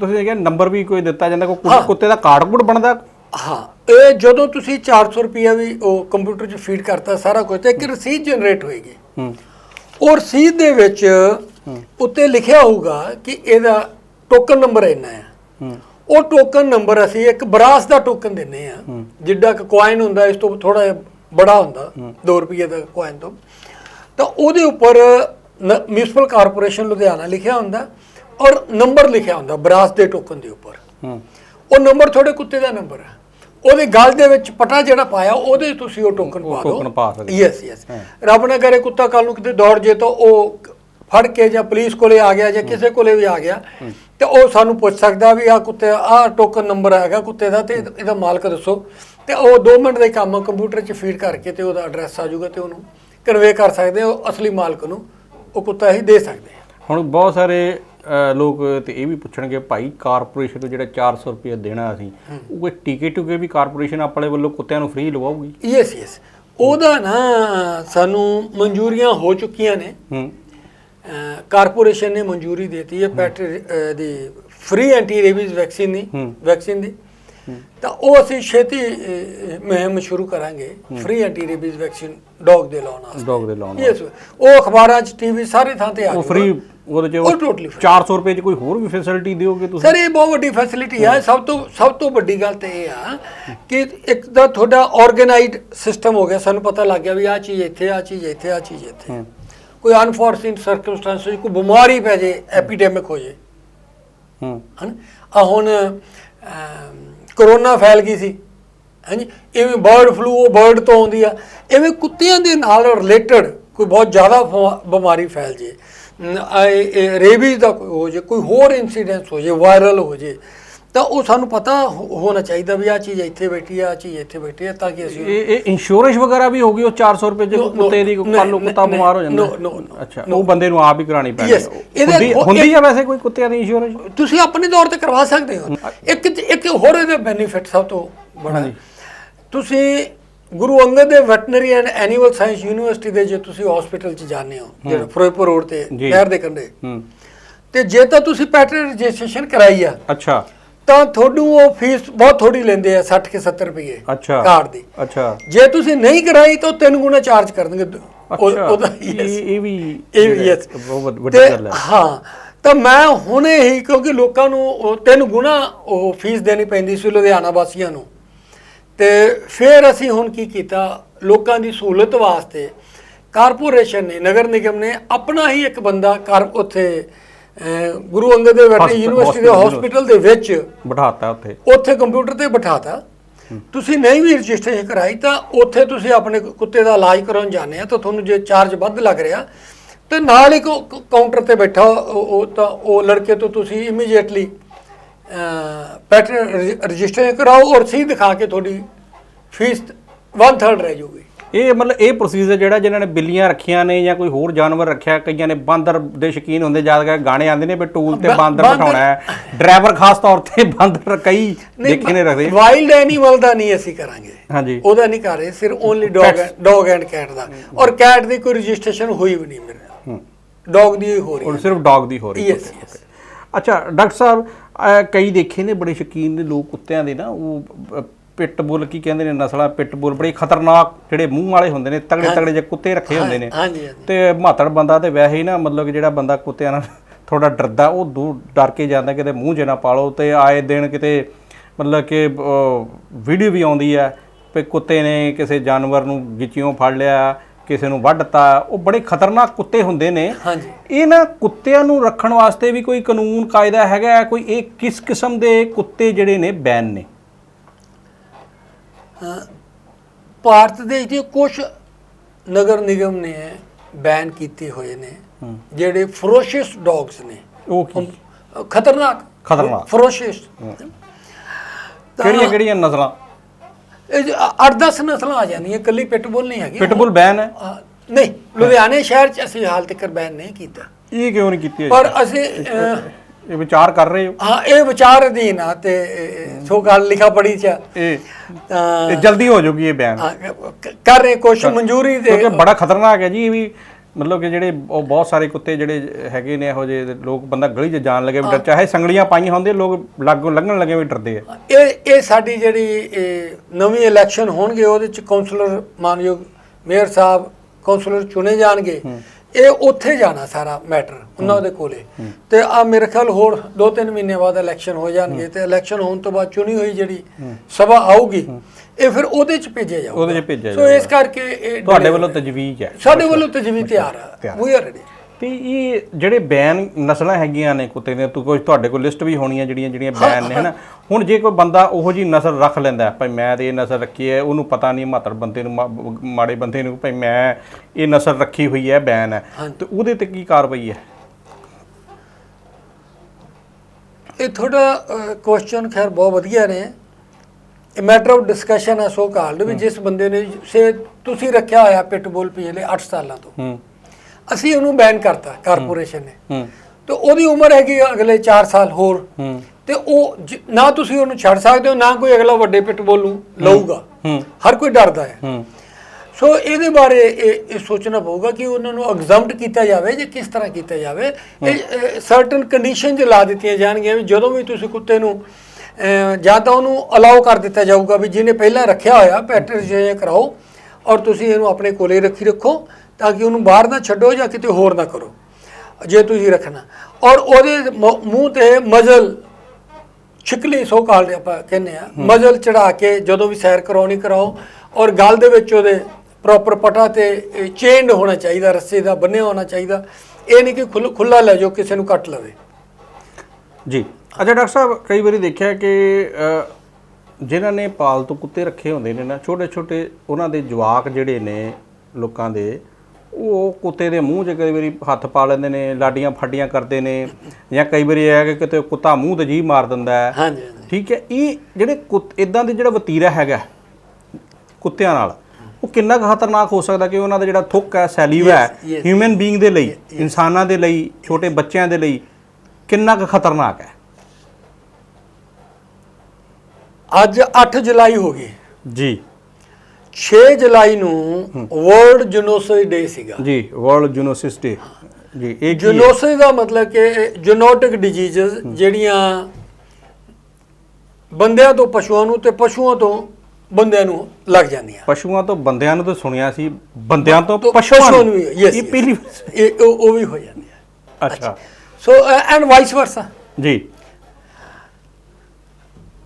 ਤੁਸੀਂ ਕਿਹਾ ਨੰਬਰ ਵੀ ਕੋਈ ਦਿੱਤਾ ਜਾਂਦਾ ਕੋਈ ਕੁੱਤੇ ਦਾ ਕਾਰਡ ਕੂਡ ਬਣਦਾ? ਹਾਂ ਇਹ ਜਦੋਂ ਤੁਸੀਂ 400 ਰੁਪਿਆ ਵੀ ਉਹ ਕੰਪਿਊਟਰ 'ਚ ਫੀਡ ਕਰਤਾ ਸਾਰਾ ਕੁਝ ਤੇ ਇੱਕ ਰਸੀਦ ਜਨਰੇਟ ਹੋਏਗੀ। ਹੂੰ। ਉਹ ਰਸੀਦ ਦੇ ਵਿੱਚ ਉੱਤੇ ਲਿਖਿਆ ਹੋਊਗਾ ਕਿ ਇਹਦਾ ਟੋਕਨ ਨੰਬਰ ਇੰਨਾ ਹੈ। ਉਹ ਟੋਕਨ ਨੰਬਰ ਅਸੀਂ ਇੱਕ ਬਰਾਸ ਦਾ ਟੋਕਨ ਦਿੰਨੇ ਆ। ਜਿੱਡਾ ਕਿ ਕੋਇਨ ਹੁੰਦਾ ਇਸ ਤੋਂ ਥੋੜਾ ਬੜਾ ਹੁੰਦਾ 2 ਰੁਪਏ ਦਾ ਕੋਇਨ ਤੋਂ। ਤਾਂ ਉਹਦੇ ਉੱਪਰ ਮਿਊਨਿਸਪਲ ਕਾਰਪੋਰੇਸ਼ਨ ਲੁਧਿਆਣਾ ਲਿਖਿਆ ਹੁੰਦਾ ਔਰ ਨੰਬਰ ਲਿਖਿਆ ਹੁੰਦਾ ਬਰਾਸ ਦੇ ਟੋਕਨ ਦੇ ਉੱਪਰ। ਉਹ ਨੰਬਰ ਤੁਹਾਡੇ ਕੁੱਤੇ ਦਾ ਨੰਬਰ ਹੈ ਉਹਦੇ ਗਲ ਦੇ ਵਿੱਚ ਪਟਾ ਜਿਹੜਾ ਪਾਇਆ ਉਹਦੇ ਤੁਸੀਂ ਉਹ ਟੋਕਨ ਪਾ ਦਿਓ। ਟੋਕਨ ਪਾ ਸਕਦੇ ਯੈਸ ਯੈਸ ਰੱਬ ਨਾ ਕਰੇ ਕੁੱਤਾ ਕੱਲ ਨੂੰ ਕਿਤੇ ਦੌੜ ਜੇ ਤਾਂ ਉਹ ਫੜ ਕੇ ਜਾਂ ਪੁਲਿਸ ਕੋਲੇ ਆ ਗਿਆ ਜਾਂ ਕਿਸੇ ਕੋਲੇ ਵੀ ਆ ਗਿਆ ਤੇ ਉਹ ਸਾਨੂੰ ਪੁੱਛ ਸਕਦਾ ਵੀ ਆ ਕੁੱਤੇ ਆ ਟੋਕਨ ਨੰਬਰ ਹੈਗਾ ਕੁੱਤੇ ਦਾ ਤੇ ਇਹਦਾ ਮਾਲਕ ਦੱਸੋ। ਤੇ ਉਹ 2 ਮਿੰਟ ਦਾ ਹੀ ਕੰਮ ਕੰਪਿਊਟਰ 'ਚ ਫੀਡ ਕਰਕੇ ਤੇ ਉਹਦਾ ਐਡਰੈਸ ਆ ਜਾਊਗਾ ਤੇ ਉਹਨੂੰ ਕਨਵੇ ਕਰ ਸਕਦੇ ਉਹ ਅਸਲੀ ਮਾਲਕ ਨੂੰ ਉਹ ਕੁੱਤਾ ਹੀ ਦੇ ਸਕਦੇ ਹੁਣ ਬਹੁਤ ਸਾਰੇ ਲੋਕ ਤੇ ਇਹ ਵੀ ਪੁੱਛਣਗੇ ਭਾਈ ਕਾਰਪੋਰੇਸ਼ਨ ਨੂੰ ਜਿਹੜਾ 400 ਰੁਪਏ ਦੇਣਾ ਅਸੀਂ ਉਹ ਕੋਈ ਟਿਕਟ ਟੁਕੇ ਵੀ ਕਾਰਪੋਰੇਸ਼ਨ ਆਪਣੇ ਵੱਲੋਂ ਕੁੱਤਿਆਂ ਨੂੰ ਫ੍ਰੀ ਲਵਾਉਗੀ ਯੈਸ ਯੈਸ ਉਹਦਾ ਨਾ ਸਾਨੂੰ ਮਨਜ਼ੂਰੀਆਂ ਹੋ ਚੁੱਕੀਆਂ ਨੇ। ਕਾਰਪੋਰੇਸ਼ਨ ਨੇ ਮਨਜ਼ੂਰੀ ਦਿੱਤੀ ਹੈ ਪੈਟ ਦੀ ਫ੍ਰੀ ਐਂਟੀ ਰੇਬੀਜ਼ ਵੈਕਸੀਨ ਦੀ ਵੈਕਸੀਨ ਦੀ। ਤਾਂ ਉਹ ਅਸੀਂ ਛੇਤੀ ਮੁਹਿੰਮ ਸ਼ੁਰੂ ਕਰਾਂਗੇ। Free anti rabies vaccine dog ਦੇ ਲਾਉਣ ਵਾਸਤੇ। ਡੌਗ ਦੇ ਲਾਉਣ ਯੈਸ ਉਹ ਅਖਬਾਰਾਂ 'ਚ ਟੀਵੀ ਸਾਰੇ ਥਾਂ ਤੇ ਆ ਉਹ। ਫ੍ਰੀ ਉਹਦੇ ਚ ਉਹ totally free। 400 ਰੁਪਏ ਚ ਕੋਈ ਹੋਰ ਵੀ ਫੈਸਿਲਿਟੀ ਦਿਓਗੇ ਤੁਸੀਂ? ਸਰ ਇਹ ਬਹੁਤ ਵੱਡੀ ਫੈਸਿਲਿਟੀ ਹੈ। ਸਭ ਤੋਂ ਸਭ ਤੋਂ ਵੱਡੀ ਗੱਲ ਤੇ ਇਹ ਆ ਕਿ ਇੱਕ ਤਾਂ ਤੁਹਾਡਾ ਆਰਗੇਨਾਈਜ਼ਡ ਸਿਸਟਮ ਹੋ ਗਿਆ। ਸਾਨੂੰ ਪਤਾ ਲੱਗ ਗਿਆ ਵੀ ਆਹ ਚੀਜ਼ ਇੱਥੇ ਆਹ ਚੀਜ਼ ਇੱਥੇ ਆਹ ਚੀਜ਼ ਇੱਥੇ। ਕੋਈ ਅਨਫੋਰਚੂਨੇਟ ਸਰਕਮਸਟੈਂਸਸ ਕੋਈ ਬਿਮਾਰੀ ਪੈ ਜੇ ਐਪੀਡੈਮਿਕ ਹੋ ਜੇ। ਹੂੰ। ਹਨ? ਆ ਹੁਣ ਕਰੋਨਾ ਫੈਲ ਗਈ ਸੀ। ਹਾਂਜੀ ਇਵੇਂ ਬਰਡ ਫਲੂ ਉਹ ਬਰਡ ਤੋਂ ਆਉਂਦੀ ਆ। ਇਵੇਂ ਕੁੱਤਿਆਂ ਦੇ ਨਾਲ ਰਿਲੇਟਡ ਕੋਈ ਬਹੁਤ ਜ਼ਿਆਦਾ ਫ- ਬਿਮਾਰੀ ਫੈਲ ਜੇ। ਰੇਬੀਜ਼ ਦਾ ਕੋਈ ਹੋ ਜੇ, ਕੋਈ ਹੋਰ ਇਨਸੀਡੈਂਸ ਹੋ ਜੇ ਵਾਇਰਲ ਹੋ ਜੇ। ਤਾਂ ਉਹ ਸਾਨੂੰ ਪਤਾ ਹੋ- ਹੋਣਾ ਚਾਹੀਦਾ ਵੀ ਆ ਚੀਜ਼ ਇੱਥੇ ਬੈਠੀ ਆ ਚੀਜ਼ ਇੱਥੇ ਬੈਠੀ ਆ ਤਾਂ ਕਿ ਅਸੀਂ ਇਹ ਇਹ ਇੰਸ਼ੋਰੈਂਸ ਵਗੈਰਾ ਵੀ ਹੋਗੀ ਉਹ 400 ਰੁਪਏ No, no, ਕੁੱਤੇ ਦੀ ਨਹੀਂ, ਕੱਲ ਨੂੰ ਕੁੱਤਾ ਬਿਮਾਰ ਹੋ ਜਾਂਦਾ। no, no, no, ਅੱਛਾ ਉਹ ਬੰਦੇ ਨੂੰ ਆਪ ਹੀ ਕਰਾਣੀ ਪੈਣੀ Yes, ਇਹਦੇ ਹੁੰਦੀ ਹੋ- ਹੁੰਦੀ ਆ ਵੈਸੇ ਕੋਈ ਕੁੱਤਿਆਂ ਦੀ ਇੰਸ਼ੋਰੈਂਸ ਤੁਸੀਂ ਆਪਣੇ ਤੌਰ ਤੇ ਕਰਵਾ ਸਕਦੇ ਹੋ। ਇੱਕ ਇੱਕ ਹੋਰ ਇਹਦਾ ਬੈਨੀਫਿਟ ਸਭ ਤੋਂ ਬੜਾ ਤੁਸੀਂ ਗੁਰੂ ਅੰਗਦ ਦੇ veterinary and animal science university ਦੇ ਜੇ ਤੁਸੀਂ ਹਸਪੀਟਲ 'ਚ ਜਾਂਦੇ ਹੋ ਜਿਹੜਾ ਫਿਰੋਜ਼ਪੁਰ ਰੋਡ ਤੇ ਜੀ। ਨਹਿਰ ਦੇ ਕੰਢੇ ਹੂੰ। ਤੇ ਜੇ ਤਾਂ ਤੁਸੀਂ ਪੈਟਰਨ ਰਜਿਸਟ੍ਰੇਸ਼ਨ ਕਰਾਈ ਆ ਅੱਛਾ। ਤਾਂ ਤੁਹਾਨੂੰ ਉਹ ਫੀਸ ਬਹੁਤ ਥੋੜੀ ਲੈਂਦੇ ਆ 60 ਕੇ 70 ਰੁਪਏ ਅੱਛਾ ਕਾਰਡ ਦੀ। ਅੱਛਾ। ਜੇ ਤੁਸੀਂ ਨਹੀਂ ਕਰਾਈ ਤਾਂ ਤਿੰਨ ਗੁਣਾ ਚਾਰਜ ਕਰ ਦੇਣਗੇ। ਉਹ- ਅੱਛਾ ਉਹਦਾ ਇਹ ਵੀ ਇਹ ਵੀ। ਬਹੁਤ ਵੱਡ- ਗੱਲ ਹੈ। ਹਾਂ ਤਾਂ ਮੈਂ ਹੁਣੇ ਹੀ ਕਿਉਂਕਿ ਲੋਕਾਂ ਨੂੰ ਉਹ ਤਿੰਨ ਗੁਣਾ ਉਹ ਫੀਸ ਦੇਣੀ ਪੈਂਦੀ ਸੀ ਲੁਧਿਆਣਾ ਵਾਸੀਆਂ ਨੂੰ। ਤੇ ਫਿਰ ਅਸੀਂ ਹੁਣ ਕੀ ਕੀਤਾ? ਲੋਕਾਂ ਦੀ ਸਹੂਲਤ ਵਾਸਤੇ ਕਾਰਪੋਰੇਸ਼ਨ ਨੇ ਨਗਰ ਨਿਗਮ ਨੇ ਆਪਣਾ ਹੀ ਇੱਕ ਬੰਦਾ ਕਾਰ ਉੱਥੇ ਗੁਰੂ ਅੰਗਦ ਦੇਵ ਵੈਟਰਨਰੀ ਯੂਨੀਵਰਸਿਟੀ ਦੇ ਹਸਪੀਟਲ ਦੇ ਵਿੱਚ ਬਿਠਾਤਾ ਉੱਥੇ। ਉੱਥੇ ਕੰਪਿਊਟਰ ਤੇ ਬਿਠਾਤਾ। ਤੁਸੀਂ ਨਹੀਂ ਵੀ ਰਜਿਸਟ੍ਰੇਸ਼ਨ ਕਰਾਈ ਤਾਂ ਉੱਥੇ ਤੁਸੀਂ ਆਪਣੇ ਕੁੱਤੇ ਦਾ ਇਲਾਜ ਕਰਾਉਣ ਜਾਂਦੇ ਆ ਤਾਂ ਤੁਹਾਨੂੰ ਜੇ ਚਾਰਜ ਵੱਧ ਲੱਗ ਰਿਹਾ ਤੇ ਨਾਲ ਹੀ ਕਾਊਂਟਰ ਤੇ ਬੈਠਾ ਉਹ ਤਾਂ ਉਹ ਲੜਕੇ ਤੋਂ ਤੁਸੀਂ ਇਮੀਡੀਏਟਲੀ ਪੈਟ ਰਜਿਸਟ੍ਰੇਸ਼ਨ ਕਰਾਓ ਔਰ ਰਸੀਦ ਦਿਖਾ ਕੇ ਤੁਹਾਡੀ ਫੀਸ 1/3 ਰਹਿ ਜਾਊਗੀ। ਇਹ ਮਤਲਬ ਇਹ ਪ੍ਰੋਸੀਜਰ ਜਿਹੜਾ ਜਿਨ੍ਹਾਂ ਨੇ ਬਿੱਲੀਆਂ ਰੱਖੀਆਂ ਨੇ ਜਾਂ ਕੋਈ ਹੋਰ ਜਾਨਵਰ ਰੱਖਿਆ ਕਈਆਂ ਨੇ ਬਾਂਦਰ ਦੇ ਸ਼ਕੀਨ ਹੁੰਦੇ ਕਰਕੇ ਗਾਣੇ ਆਉਂਦੇ ਨੇ ਵੀ ਟੂਲ ਤੇ ਬਾਂਦਰ ਬਿਠਾਉਣਾ ਹੈ। ਡਰਾਈਵਰ ਖਾਸ ਤੌਰ ਤੇ ਬਾਂਦਰ ਕਈ ਦੇਖੇ ਨੇ ਰੱਖਦੇ। ਵਾਈਲਡ ਐਨੀਮਲ ਦਾ ਨਹੀਂ ਅਸੀਂ ਕਰਾਂਗੇ। ਹਾਂਜੀ। ਉਹਦਾ ਨਹੀਂ ਕਰ ਰਹੇ ਸਿਰ only dog dog and cat ਦਾ। ਔਰ ਕੈਟ ਦੀ ਕੋਈ ਰਜਿਸਟ੍ਰੇਸ਼ਨ ਹੋਈ ਵੀ ਨਹੀਂ ਮੇਰੇ ਹੂੰ। ਡੌਗ ਦੀ ਹੀ ਹੋ ਰਹੀ ਹੈ। ਸਿਰਫ ਡੌਗ ਦੀ ਹੋ ਰਹੀ yes. ਅੱਛਾ ਡਾਕਟਰ ਸਾਹਿਬ ਕਈ ਦੇਖੇ ਨੇ ਬੜੇ ਸ਼ਕੀਨ ਨੇ ਲੋਕ ਕੁੱਤਿਆਂ ਦੇ ਨਾ ਉਹ ਪਿੱਟ ਬੁੱਲ ਕੀ ਕਹਿੰਦੇ ਨੇ ਨਸਲਾਂ ਪਿੱਟ ਬੁੱਲ ਬੜੇ ਖਤਰਨਾਕ ਜਿਹੜੇ ਮੂੰਹ ਵਾਲੇ ਹੁੰਦੇ ਨੇ ਤਗੜੇ ਤਗੜੇ ਜਿਹੇ ਕੁੱਤੇ ਰੱਖੇ ਹੁੰਦੇ ਨੇ। ਹਾਂਜੀ ਹਾਂਜੀ। ਤੇ ਮਾਤੜ ਬੰਦਾ ਤੇ ਵੈਸੇ ਹੀ ਨਾ ਮਤਲਬ ਕਿ ਜਿਹੜਾ ਬੰਦਾ ਕੁੱਤਿਆਂ ਨਾਲ ਥੋੜਾ ਡਰਦਾ ਉਹ ਦੂਰ ਡਰ ਕੇ ਜਾਂਦਾ ਕਿਤੇ ਮੂੰਹ 'ਚ ਨਾ ਪਾਲੋ ਤੇ ਆਏ ਦਿਨ ਕਿਤੇ ਮਤਲਬ ਕਿ ਵੀਡੀਓ ਵੀ ਆਉਂਦੀ ਹੈ ਵੀ ਕੁੱਤੇ ਨੇ ਕਿਸੇ ਜਾਨਵਰ ਨੂੰ ਗਿੱਚਿਓਂ ਫੜ ਲਿਆ ਕਿਸੇ ਨੂੰ ਵੱਢਤਾ ਉਹ ਬੜੇ ਖਤਰਨਾਕ ਕੁੱਤੇ ਹੁੰਦੇ ਨੇ। ਹਾਂਜੀ। ਇਹਨਾਂ ਕੁੱਤਿਆਂ ਨੂੰ ਰੱਖਣ ਵਾਸਤੇ ਵੀ ਕੋਈ ਕਾਨੂੰਨ ਕਾਇਦਾ ਹੈਗਾ? ਕੋਈ ਇਹ ਕਿਸ ਕਿਸਮ ਦੇ ਕੁੱਤੇ ਜਿਹੜੇ ਨੇ ਬੈਨ ਨੇ? ਭਾਰਤ ਦੇ ਕੁਝ ਨਗਰ ਨਿਗਮ ਨੇ ਬੈਨ ਕੀਤੇ ਹੋਏ ਨੇ। ਜਿਹੜੇ ਫਰੋਸ਼ੀਅਸ ਡੌਗਸ ਨੇ। ਉਹ ਕੀ? ਖਤਰਨਾਕ। ਖਤਰਨਾਕ। ਫਰੋਸ਼ੀਅਸ ਕਿਹੜੀਆਂ ਕਿਹੜੀਆਂ ਨਸਲਾਂ? ਇਹ 8-10 ਨਸਲਾਂ ਆ ਜਾਂਦੀਆਂ ਇਕੱਲੀ ਪਿਟਬੁਲ ਨਹੀਂ ਹੈਗੀ। ਪਿਟਬੁਲ ਬੈਨ ਹੈ? ਨਹੀਂ ਲੁਧਿਆਣੇ ਸ਼ਹਿਰ ਚ ਅਸੀਂ ਹਾਲ ਤੱਕ ਬੈਨ ਨਹੀਂ ਕੀਤਾ। ਇਹ ਕਿਉਂ ਨਹੀਂ ਕੀਤੀ? ਪਰ ਅਸੀਂ ਇਹ ਵਿਚਾਰ ਕਰ ਰਹੇ ਹੋ? ਹਾਂ ਇਹ ਵਿਚਾਰ ਅਧੀਨ ਆ ਤੇ ਸੋ ਗੱਲ ਲਿਖਾ ਪੜੀ ਚ ਇਹ ਤਾਂ ਜਲਦੀ ਹੋ ਜਾਊਗੀ ਇਹ ਬਿਆਨ। ਕਰ ਰਹੇ ਕੁਛ ਮਨਜ਼ੂਰੀ ਦੇ ਕਿਉਂਕਿ ਬੜਾ ਖਤਰਨਾਕ ਹੈ ਜੀ ਇਹ ਵੀ ਮਤਲਬ ਕਿ ਜਿਹੜੇ ਉਹ ਬਹੁਤ ਸਾਰੇ ਕੁੱਤੇ ਜਿਹੜੇ ਹੈਗੇ ਨੇ ਇਹੋ ਜਿਹੇ ਲੋਕ ਬੰਦਾ ਗਲੀ 'ਚ ਜਾਣ ਲੱਗੇ ਵੀ ਡਰ ਚਾਹੇ ਸੰਗਲੀਆਂ ਪਾਈਆਂ ਹੁੰਦੇ ਲੋਕ ਲਾਗੋਂ ਲੰਘਣ ਲੱਗੇ ਵੀ ਡਰਦੇ ਆ। ਇਹ ਇਹ ਸਾਡੀ ਜਿਹੜੀ ਨਵੀਂ ਇਲੈਕਸ਼ਨ ਹੋਣਗੇ ਉਹਦੇ ਚ ਕਾਉਂਸਲਰ ਮਾਨਯੋਗ ਮੇਅਰ ਸਾਹਿਬ ਕਾਉਂਸਲਰ ਚੁਣੇ ਜਾਣਗੇ। ਇਹ ਉੱਥੇ ਜਾਣਾ ਸਾਰਾ ਮੈਟਰ ਉਹਨਾਂ ਦੇ ਕੋਲੇ। ਤੇ ਆ ਮੇਰੇ ਖਿਆਲ ਹੋਰ 2-3 ਮਹੀਨੇ ਬਾਅਦ ਇਲੈਕਸ਼ਨ ਹੋ ਜਾਣਗੇ ਤੇ ਇਲੈਕਸ਼ਨ ਹੋਣ ਤੋਂ ਬਾਅਦ ਚੁਣੀ ਹੋਈ ਜਿਹੜੀ ਸਭਾ ਆਊਗੀ ਇਹ ਫਿਰ ਉਹਦੇ ਚ ਭੇਜਿਆ ਜਾਊਗਾ। ਉਹਦੇ 'ਚ ਭੇਜਿਆ ਸੋ ਇਸ ਕਰਕੇ ਤੁਹਾਡੇ ਵੱਲੋਂ ਤਜਵੀਜ਼ ਹੈ। ਸਾਡੇ ਵੱਲੋਂ ਤਜਵੀਜ਼ ਤਿਆਰ ਆ। ਵੀ ਆਰ ਰੈਡੀ ਤੇ ਇਹ ਜਿਹੜੇ ਬੈਨ ਨਸਲਾਂ ਹੈਗੀਆਂ ਨੇ ਕੁੱਤੇ ਦੀਆਂ ਤੂੰ ਕੋਈ ਤੁਹਾਡੇ ਕੋਲ ਲਿਸਟ ਵੀ ਹੋਣੀ ਹੈ ਜਿਹੜੀਆਂ ਜਿਹੜੀਆਂ ਬੈਨ ਨੇ ਹਨਾ? ਹੁਣ ਜੇ ਕੋਈ ਬੰਦਾ ਉਹੋ ਜੀ ਨਸਲ ਰੱਖ ਲੈਂਦਾ ਭਾਈ ਮੈਂ ਤੇ ਇਹ ਨਸਲ ਰੱਖੀ ਹੈ ਉਹਨੂੰ ਪਤਾ ਨਹੀਂ ਮਾਤਰ ਬੰਦੇ ਨੂੰ ਮਾ- ਮਾੜੇ ਬੰਦੇ ਨੂੰ ਭਾਈ ਮੈਂ ਇਹ ਨਸਲ ਰੱਖੀ ਹੋਈ ਹੈ ਬੈਨ ਹੈ। ਤੇ ਉਹਦੇ ਤੇ ਕੀ ਕਾਰਵਾਈ ਹੈ? ਇਹ ਤੁਹਾਡਾ ਕੁਐਸਚਨ ਖੈਰ ਬਹੁਤ ਵਧੀਆ ਨੇ। ਇਹ ਮੈਟਰ ਆਫ ਡਿਸਕਸ਼ਨ ਹੈ ਸੋ ਕਾਲਡ ਵੀ ਜਿਸ ਬੰਦੇ ਨੇ ਸੇ ਤੁਸੀਂ ਰੱਖਿਆ ਹੋਇਆ ਪਿਟਬੁਲ ਪਿਛਲੇ 8 ਸਾਲਾਂ ਤੋਂ। ਹੂੰ। ਅਸੀਂ ਉਹਨੂੰ ਬੈਨ ਕਰਤਾ ਕਾਰਪੋਰੇਸ਼ਨ ਨੇ। ਤੇ ਉਹਦੀ ਉਮਰ ਹੈਗੀ ਅਗਲੇ 4 ਸਾਲ ਹੋਰ। ਤੇ ਉਹ ਜ- ਨਾ ਤੁਸੀਂ ਉਹਨੂੰ ਛੱਡ ਸਕਦੇ ਹੋ ਨਾ ਕੋਈ ਅਗਲਾ ਵੱਡੇ ਪਿਟਬੁਲ ਨੂੰ ਲਊਗਾ। ਹਰ ਕੋਈ ਡਰਦਾ ਹੈ। ਸੋ ਇਹਦੇ ਬਾਰੇ ਇਹ ਸੋਚਣਾ ਪਊਗਾ ਕਿ ਉਹਨਾਂ ਨੂੰ ਐਗਜ਼ੈਂਪਟ ਕੀਤਾ ਜਾਵੇ ਜਾਂ ਕਿਸ ਤਰ੍ਹਾਂ ਕੀਤਾ ਜਾਵੇ। ਇਹ ਸਰਟਨ ਕੰਡੀਸ਼ਨਸ ਲਾ ਦਿੱਤੀਆਂ ਜਾਣਗੀਆਂ ਵੀ ਜਦੋਂ ਵੀ ਤੁਸੀਂ ਕੁੱਤੇ ਨੂੰ ਜਾਂ ਤਾਂ ਉਹਨੂੰ ਅਲਾਉ ਕਰ ਦਿੱਤਾ ਜਾਊਗਾ ਵੀ ਜਿਹਨੇ ਪਹਿਲਾਂ ਰੱਖਿਆ ਹੋਇਆ ਪੈਟ ਰਜਿਸਟ੍ਰੇਸ਼ਨ ਕਰਾਓ ਔਰ ਤੁਸੀਂ ਇਹਨੂੰ ਆਪਣੇ ਕੋਲੇ ਰੱਖੀ ਰੱਖੋ। ਤਾਂ ਕਿ ਉਹਨੂੰ ਬਾਹਰ ਨਾ ਛੱਡੋ ਜਾਂ ਕਿਤੇ ਹੋਰ ਨਾ ਕਰੋ। ਜੇ ਤੁਸੀਂ ਰੱਖਣਾ। ਔਰ ਉਹਦੇ ਮੂੰਹ ਤੇ ਮਜ਼ਲ ਛਿਕਲੀ ਸੋ ਕਾਲ ਆਪਾਂ ਕਹਿੰਦੇ ਆ। ਮਜ਼ਲ ਚੜਾ ਕੇ ਜਦੋਂ ਵੀ ਸੈਰ ਕਰਾਉਣੀ ਕਰਾਓ। ਔਰ ਗਲ ਦੇ ਵਿੱਚ ਉਹਦੇ ਪ੍ਰੋਪਰ ਪਟਾ ਤੇ ਚੇਂਡ ਹੋਣਾ ਚਾਹੀਦਾ ਰੱਸੇ ਦਾ ਬੰਨਿਆ ਹੋਣਾ ਚਾਹੀਦਾ। ਇਹ ਨਹੀਂ ਕਿ ਖੁੱਲ- ਲੈ ਜਾਓ ਕਿਸੇ ਨੂੰ ਕੱਟ ਲਵੇ। ਜੀ। ਅੱਛਾ ਡਾਕਟਰ ਸਾਹਿਬ ਕਈ ਵਾਰੀ ਦੇਖਿਆ ਕਿ ਜਿਨ੍ਹਾਂ ਨੇ ਪਾਲਤੂ ਕੁੱਤੇ ਰੱਖੇ ਹੁੰਦੇ ਨੇ ਨਾ ਛੋਟੇ ਛੋਟੇ ਉਹਨਾਂ ਦੇ ਜਵਾਕ ਜਿਹੜੇ ਨੇ ਲੋਕਾਂ ਦੇ ਉਹ ਕੁੱਤੇ ਦੇ ਮੂੰਹ 'ਚ ਕਈ ਵਾਰੀ ਹੱਥ ਪਾ ਲੈਂਦੇ ਨੇ ਲਾਡੀਆਂ ਫਾਡੀਆਂ ਕਰਦੇ ਨੇ ਜਾਂ ਕਈ ਵਾਰੀ ਇਹ ਹੈ ਕਿ ਕਿਤੇ ਕੁੱਤਾ ਮੂੰਹ ਤੇ ਜੀ ਮਾਰ ਦਿੰਦਾ ਹੈ। ਹਾਂਜੀ ਹਾਂਜੀ। ਠੀਕ ਹੈ ਇਹ ਜਿਹੜੇ ਇਦਾਂ ਦੇ ਜਿਹੜਾ ਵਤੀਰਾ ਹੈਗਾ ਕੁੱਤਿਆਂ ਨਾਲ ਉਹ ਕਿੰਨਾ ਕੁ ਖਤਰਨਾਕ ਹੋ ਸਕਦਾ ਕਿ ਉਹਨਾਂ ਦਾ ਜਿਹੜਾ ਥੁੱਕ ਹੈ ਸੈਲੀਵਾ ਹੈ yes. ਹਿਊਮਨ ਬੀਇੰਗ ਦੇ ਲਈ ਇਨਸਾਨਾਂ ਦੇ ਲਈ ਛੋਟੇ ਬੱਚਿਆਂ ਦੇ ਲਈ ਕਿੰਨਾ ਕੁ ਖਤਰਨਾਕ ਹੈ? ਅੱਜ 8 ਜੁਲਾਈ ਹੋ ਗਈ। ਜੀ। 6 ਜੁਲਾਈ ਨੂੰ ਵਰਲਡ ਜੂਨੋਸਾਈਡ ਡੇ ਸੀਗਾ। ਜੀ ਵਰਲਡ ਜੂਨੋਸਿਸ ਡੇ ਜੀ ਇਹ? ਜੂਨੋਸਾਈਡ ਦਾ ਮਤਲਬ ਕਿ ਜੂਨੋਟਿਕ ਡਿਜ਼ੀਜ਼ਸ ਜਿਹੜੀਆਂ ਬੰਦਿਆਂ ਤੋਂ ਪਸ਼ੂਆਂ ਨੂੰ ਤੇ ਪਸ਼ੂਆਂ ਤੋਂ ਬੰਦਿਆਂ ਨੂੰ ਲੱਗ ਜਾਂਦੀਆਂ। ਪਸ਼ੂਆਂ ਤੋਂ ਬੰਦਿਆਂ ਨੂੰ ਤਾਂ ਸੁਣਿਆ ਸੀ ਬੰਦਿਆਂ ਤੋਂ ਪਸ਼ੂਆਂ ਨੂੰ। ਇਹ ਪਹਿਲੀ ਉਹ ਵੀ ਹੋ ਜਾਂਦੀ ਹੈ। ਅੱਛਾ। ਸੋ ਐਂਡ ਵਾਈਸ ਵਰਸਾ ਜੀ।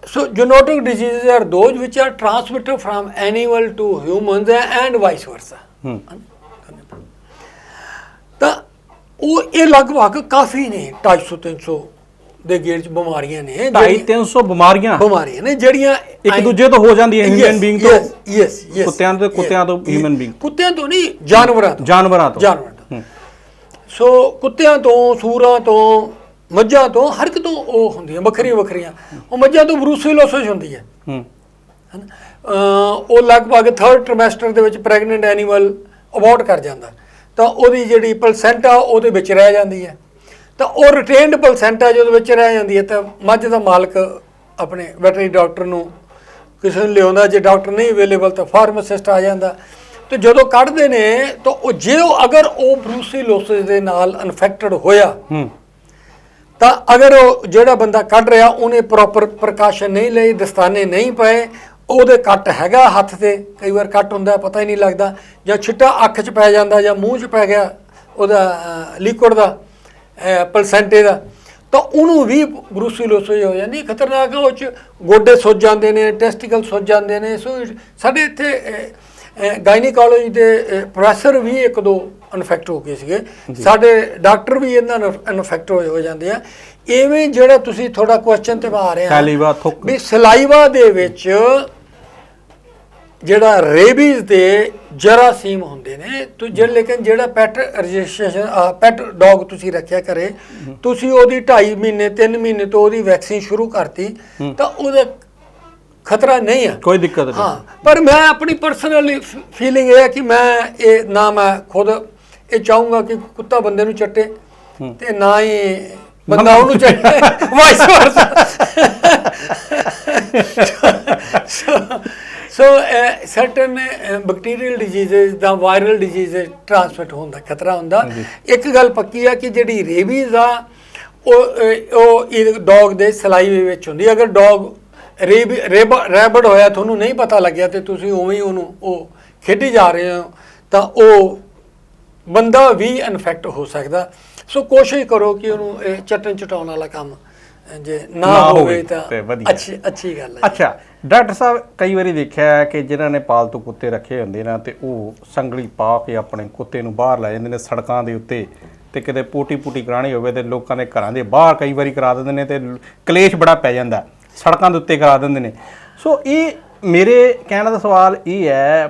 So zoonotic diseases are those which are transmitted from animal to humans and vice versa. ਤਾਂ ਉਹ ਇਹ ਲਗਭਗ ਕਾਫੀ ਨੇ 250 300 ਦੇ ਗੇੜ ਚ ਬਿਮਾਰੀਆਂ ਨੇ 250 300 ਬਿਮਾਰੀਆਂ ਬਿਮਾਰੀਆਂ ਨੇ ਜਿਹੜੀਆਂ ਇੱਕ ਦੂਜੇ ਤੋਂ ਹੋ ਜਾਂਦੀਆਂ ਹਿਊਮਨ ਬੀਇੰਗ ਤੋਂ ਯੈਸ ਯੈਸ ਕੁੱਤਿਆਂ ਤੋਂ ਕੁੱਤਿਆਂ ਤੋਂ ਹਿਊਮਨ ਬੀਇੰਗ ਕੁੱਤਿਆਂ ਤੋਂ ਨਹੀਂ ਜਾਨਵਰਾਂ ਤੋਂ ਜਾਨਵਰਾਂ ਤੋਂ ਜਾਨਵਰਾਂ ਤੋਂ। ਸੋ ਕੁੱਤਿਆਂ ਤੋਂ ਸੂਰਾਂ ਤੋਂ ਮੱਝਾਂ ਤੋਂ ਹਰ ਇੱਕ ਤੋਂ ਉਹ ਹੁੰਦੀਆਂ ਵੱਖਰੀਆਂ ਵੱਖਰੀਆਂ। ਉਹ ਮੱਝਾਂ ਤੋਂ ਬਰੂਸੇਲੋਸਿਸ ਹੁੰਦੀ ਹੈ। ਹੂੰ। ਉਹ ਲਗਭਗ 3rd ਟ੍ਰਿਮੈਸਟਰ ਦੇ ਵਿੱਚ ਪ੍ਰੈਗਨੈਂਟ ਐਨੀਮਲ ਅਬੋਰਟ ਕਰ ਜਾਂਦਾ। ਤਾਂ ਉਹਦੀ ਜਿਹੜੀ ਪਲਸੈਂਟਾ ਉਹਦੇ ਵਿੱਚ ਰਹਿ ਜਾਂਦੀ ਹੈ। ਤਾਂ ਉਹ ਰਿਟੇਨਡ ਪਲਸੈਂਟਾ ਜਦੋਂ ਵਿੱਚ ਰਹਿ ਜਾਂਦੀ ਹੈ ਤਾਂ ਮੱਝ ਦਾ ਮਾਲਕ ਆਪਣੇ ਵੈਟਰਨਰੀ ਡਾਕਟਰ ਨੂੰ ਕਿਸੇ ਨੂੰ ਲਿਆਉਂਦਾ ਜੇ ਡਾਕਟਰ ਨਹੀਂ ਅਵੇਲੇਬਲ ਤਾਂ ਫਾਰਮਾਸਿਸਟ ਆ ਜਾਂਦਾ। ਤੇ ਜਦੋਂ ਕੱਢਦੇ ਨੇ ਤਾਂ ਉਹ ਜੇ ਉਹ ਅਗਰ ਉਹ ਬਰੂਸੀਲੋਸਿਸ ਦੇ ਨਾਲ ਇਨਫੈਕਟਡ ਹੋਇਆ ਹੂੰ। ਤਾਂ ਅਗਰ ਉਹ ਜਿਹੜਾ ਬੰਦਾ ਕੱਢ ਰਿਹਾ, ਉਹਨੇ ਪ੍ਰੋਪਰ ਪ੍ਰਕਾਸ਼ਨ ਨਹੀਂ ਲਈ, ਦਸਤਾਨੇ ਨਹੀਂ ਪਏ, ਉਹਦੇ ਕੱਟ ਹੈਗਾ ਹੱਥ ਤੇ, ਕਈ ਵਾਰ ਕੱਟ ਹੁੰਦਾ, ਪਤਾ ਹੀ ਨਹੀਂ ਲੱਗਦਾ, ਜਾਂ ਛਿੱਟਾ ਅੱਖ 'ਚ ਪੈ ਜਾਂਦਾ ਜਾਂ ਮੂੰਹ 'ਚ ਪੈ ਗਿਆ, ਉਹਦਾ ਲਿਕੁਇਡ ਦਾ ਪਲਸੈਂਟੇ ਦਾ, ਤਾਂ ਉਹਨੂੰ ਵੀ ਬਰੂਸੀਲੋਸਿਸ ਹੋ ਜਾਂਦੀ ਖਤਰਨਾਕ ਉਹ 'ਚ ਗੋਡੇ ਸੁੱਜ ਜਾਂਦੇ ਨੇ ਟੈਸਟੀਕਲ ਸੁੱਜ ਜਾਂਦੇ ਨੇ, ਸੋ ਸਾਡੇ ਇੱਥੇ ਗਾਇਨੀਕੋਲੋਜੀ ਦੇ ਪ੍ਰੋਫੈਸਰ ਵੀ ਇੱਕ ਦੋ ਇਨਫੈਕਟ ਹੋ ਗਏ ਸੀਗੇ। ਸਾਡੇ ਡਾਕਟਰ ਵੀ ਇਹਨਾਂ ਨਾਲ ਇਨਫੈਕਟ ਹੋਏ ਹੋ ਜਾਂਦੇ ਆ। ਐਵੇਂ ਜਿਹੜਾ ਤੁਸੀਂ ਥੋੜਾ ਕੁਐਸਚਨ ਤੇ ਆ ਰਹੇ ਥੁੱਕ। ਵੀ ਸਲਾਈਵਾ ਦੇ ਵਿੱਚ ਜਿਹੜਾ ਰੇਬੀਜ਼ ਦੇ ਜਰਾਸੀਮ ਹੁੰਦੇ ਨੇ ਤੋ ਜਿਹੜੇ ਲੇਕਿਨ ਜਿਹੜਾ ਪੈਟ ਰਜਿਸਟ੍ਰੇਸ਼ਨ ਪੈਟ ਡੌਗ ਤੁਸੀਂ ਰੱਖਿਆ ਕਰੇ ਤੁਸੀਂ ਉਹਦੀ 2.5 ਮਹੀਨੇ 3 ਮਹੀਨੇ ਤੋਂ ਉਹਦੀ ਵੈਕਸੀਨ ਸ਼ੁਰੂ ਕਰਤੀ ਤਾਂ ਉਹਦਾ ਖਤਰਾ ਨਹੀਂ ਹੈ ਕੋਈ ਦਿੱਕਤ ਨਹੀਂ। ਹਾਂ ਪਰ ਮੈਂ ਆਪਣੀ ਪਰਸਨਲ ਫੀਲਿੰਗ ਇਹ ਹੈ ਕਿ ਮੈਂ ਇਹ ਨਾ ਮੈਂ ਖੁਦ ਇਹ ਚਾਹੂੰਗਾ ਕਿ ਕੁੱਤਾ ਬੰਦੇ ਨੂੰ ਚੱਟੇ ਤੇ ਨਾ ਹੀ ਬੰਦਾ ਉਹਨੂੰ ਚੱਟੇ। Vice versa so certain bacterial diseases ਦਾ ਵਾਇਰਲ ਡਿਜ਼ੀਜ਼ਸ ਟ੍ਰਾਂਸਮਿਟ ਹੋਣ ਦਾ ਖਤਰਾ ਹੁੰਦਾ। ਇੱਕ ਗੱਲ ਪੱਕੀ ਆ ਕਿ ਜਿਹੜੀ ਰੇਬੀਜ਼ ਆ ਉਹ ਅਹ, ਉਹ ਇਹ ਡੌਗ ਦੇ ਸਲਾਈ ਵਿੱਚ ਹੁੰਦੀ। ਅਗਰ ਡੌਗ ਰੇਬ ਰੈਬਡ ਹੋਇਆ ਤੁਹਾਨੂੰ ਨਹੀਂ ਪਤਾ ਲੱਗਿਆ ਤੇ ਤੁਸੀਂ ਉਵੇਂ ਹੀ ਉਹਨੂੰ ਉਹ ਖੇਡੀ ਜਾ ਰਹੇ ਹੋ ਤਾਂ ਉਹ ਬੰਦਾ ਵੀ ਇਨਫੈਕਟ ਹੋ ਸਕਦਾ। ਸੋ ਕੋਸ਼ਿਸ਼ ਕਰੋ ਕਿ ਉਹਨੂੰ ਇਹ ਚਟਨ ਚਟਾਉਣ ਵਾਲਾ ਕੰਮ ਜੇ ਨਾ ਹੋਵੇ ਤਾਂ। ਅੱਛੀ ਅੱਛੀ ਗੱਲ ਹੈ। ਅੱਛਾ ਡਾਕਟਰ ਸਾਹਿਬ ਕਈ ਵਾਰੀ ਦੇਖਿਆ ਹੈ ਕਿ ਜਿਨ੍ਹਾਂ ਨੇ ਪਾਲਤੂ ਕੁੱਤੇ ਰੱਖੇ ਹੁੰਦੇ ਨਾ ਤੇ ਉਹ ਸੰਗਲੀ ਪਾ ਕੇ ਆਪਣੇ ਕੁੱਤੇ ਨੂੰ ਬਾਹਰ ਲੈ ਜਾਂਦੇ ਨੇ ਸੜਕਾਂ ਦੇ ਉੱਤੇ ਤੇ ਕਿਤੇ ਪੋਟੀ ਪੂਟੀ ਕਰਾਣੀ ਹੋਵੇ ਤੇ ਲੋਕਾਂ ਦੇ ਘਰਾਂ ਦੇ ਬਾਹਰ ਕਈ ਵਾਰੀ ਕਰਾ ਦਿੰਦੇ ਨੇ ਤੇ ਕਲੇਸ਼ ਬੜਾ ਪੈ ਜਾਂਦਾ। ਸੜਕਾਂ ਦੇ ਉੱਤੇ ਕਰਾ ਦਿੰਦੇ ਨੇ। ਸੋ ਇਹ ਮੇਰੇ ਕਹਿਣ ਦਾ ਸਵਾਲ ਇਹ ਹੈ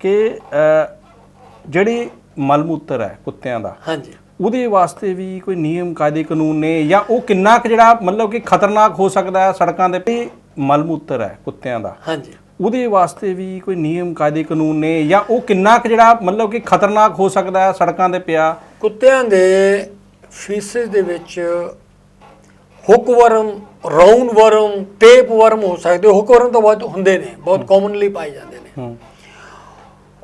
ਕਿ ਜਿਹੜੀ ਮਲ ਮੂਤਰ ਹੈ ਕੁੱਤਿਆਂ ਦਾ। ਹਾਂਜੀ। ਉਹਦੇ ਵਾਸਤੇ ਵੀ ਕੋਈ ਨਿਯਮ ਕਾਇਦੇ ਕਾਨੂੰਨ ਨੇ ਜਾਂ ਉਹ ਕਿੰਨਾ ਕੁ ਜਿਹੜਾ ਮਤਲਬ ਕਿ ਖਤਰਨਾਕ ਹੋ ਸਕਦਾ ਹੈ ਸੜਕਾਂ ਦੇ ਤੇ ਮਲ ਮੂਤਰ ਹੈ ਕੁੱਤਿਆਂ ਦਾ। ਹਾਂਜੀ। ਉਹਦੇ ਵਾਸਤੇ ਵੀ ਕੋਈ ਨਿਯਮ ਕਾਇਦੇ ਕਾਨੂੰਨ ਨੇ ਜਾਂ ਉਹ ਕਿੰਨਾ ਕੁ ਜਿਹੜਾ ਮਤਲਬ ਕਿ ਖਤਰਨਾਕ ਹੋ ਸਕਦਾ ਹੈ ਸੜਕਾਂ ਤੇ ਪਿਆ। ਕੁੱਤਿਆਂ ਦੇ ਫੀਸਿਸ ਦੇ ਵਿੱਚ hookworm roundworm tapeworm ਹੋ ਸਕਦੇ ਹੁਕਵਰਮ ਤਾਂ ਬਹੁਤ ਹੁੰਦੇ ਨੇ ਬਹੁਤ ਕਾਮਨਲੀ ਪਾਏ ਜਾਂਦੇ ਨੇ। ਹੂੰ।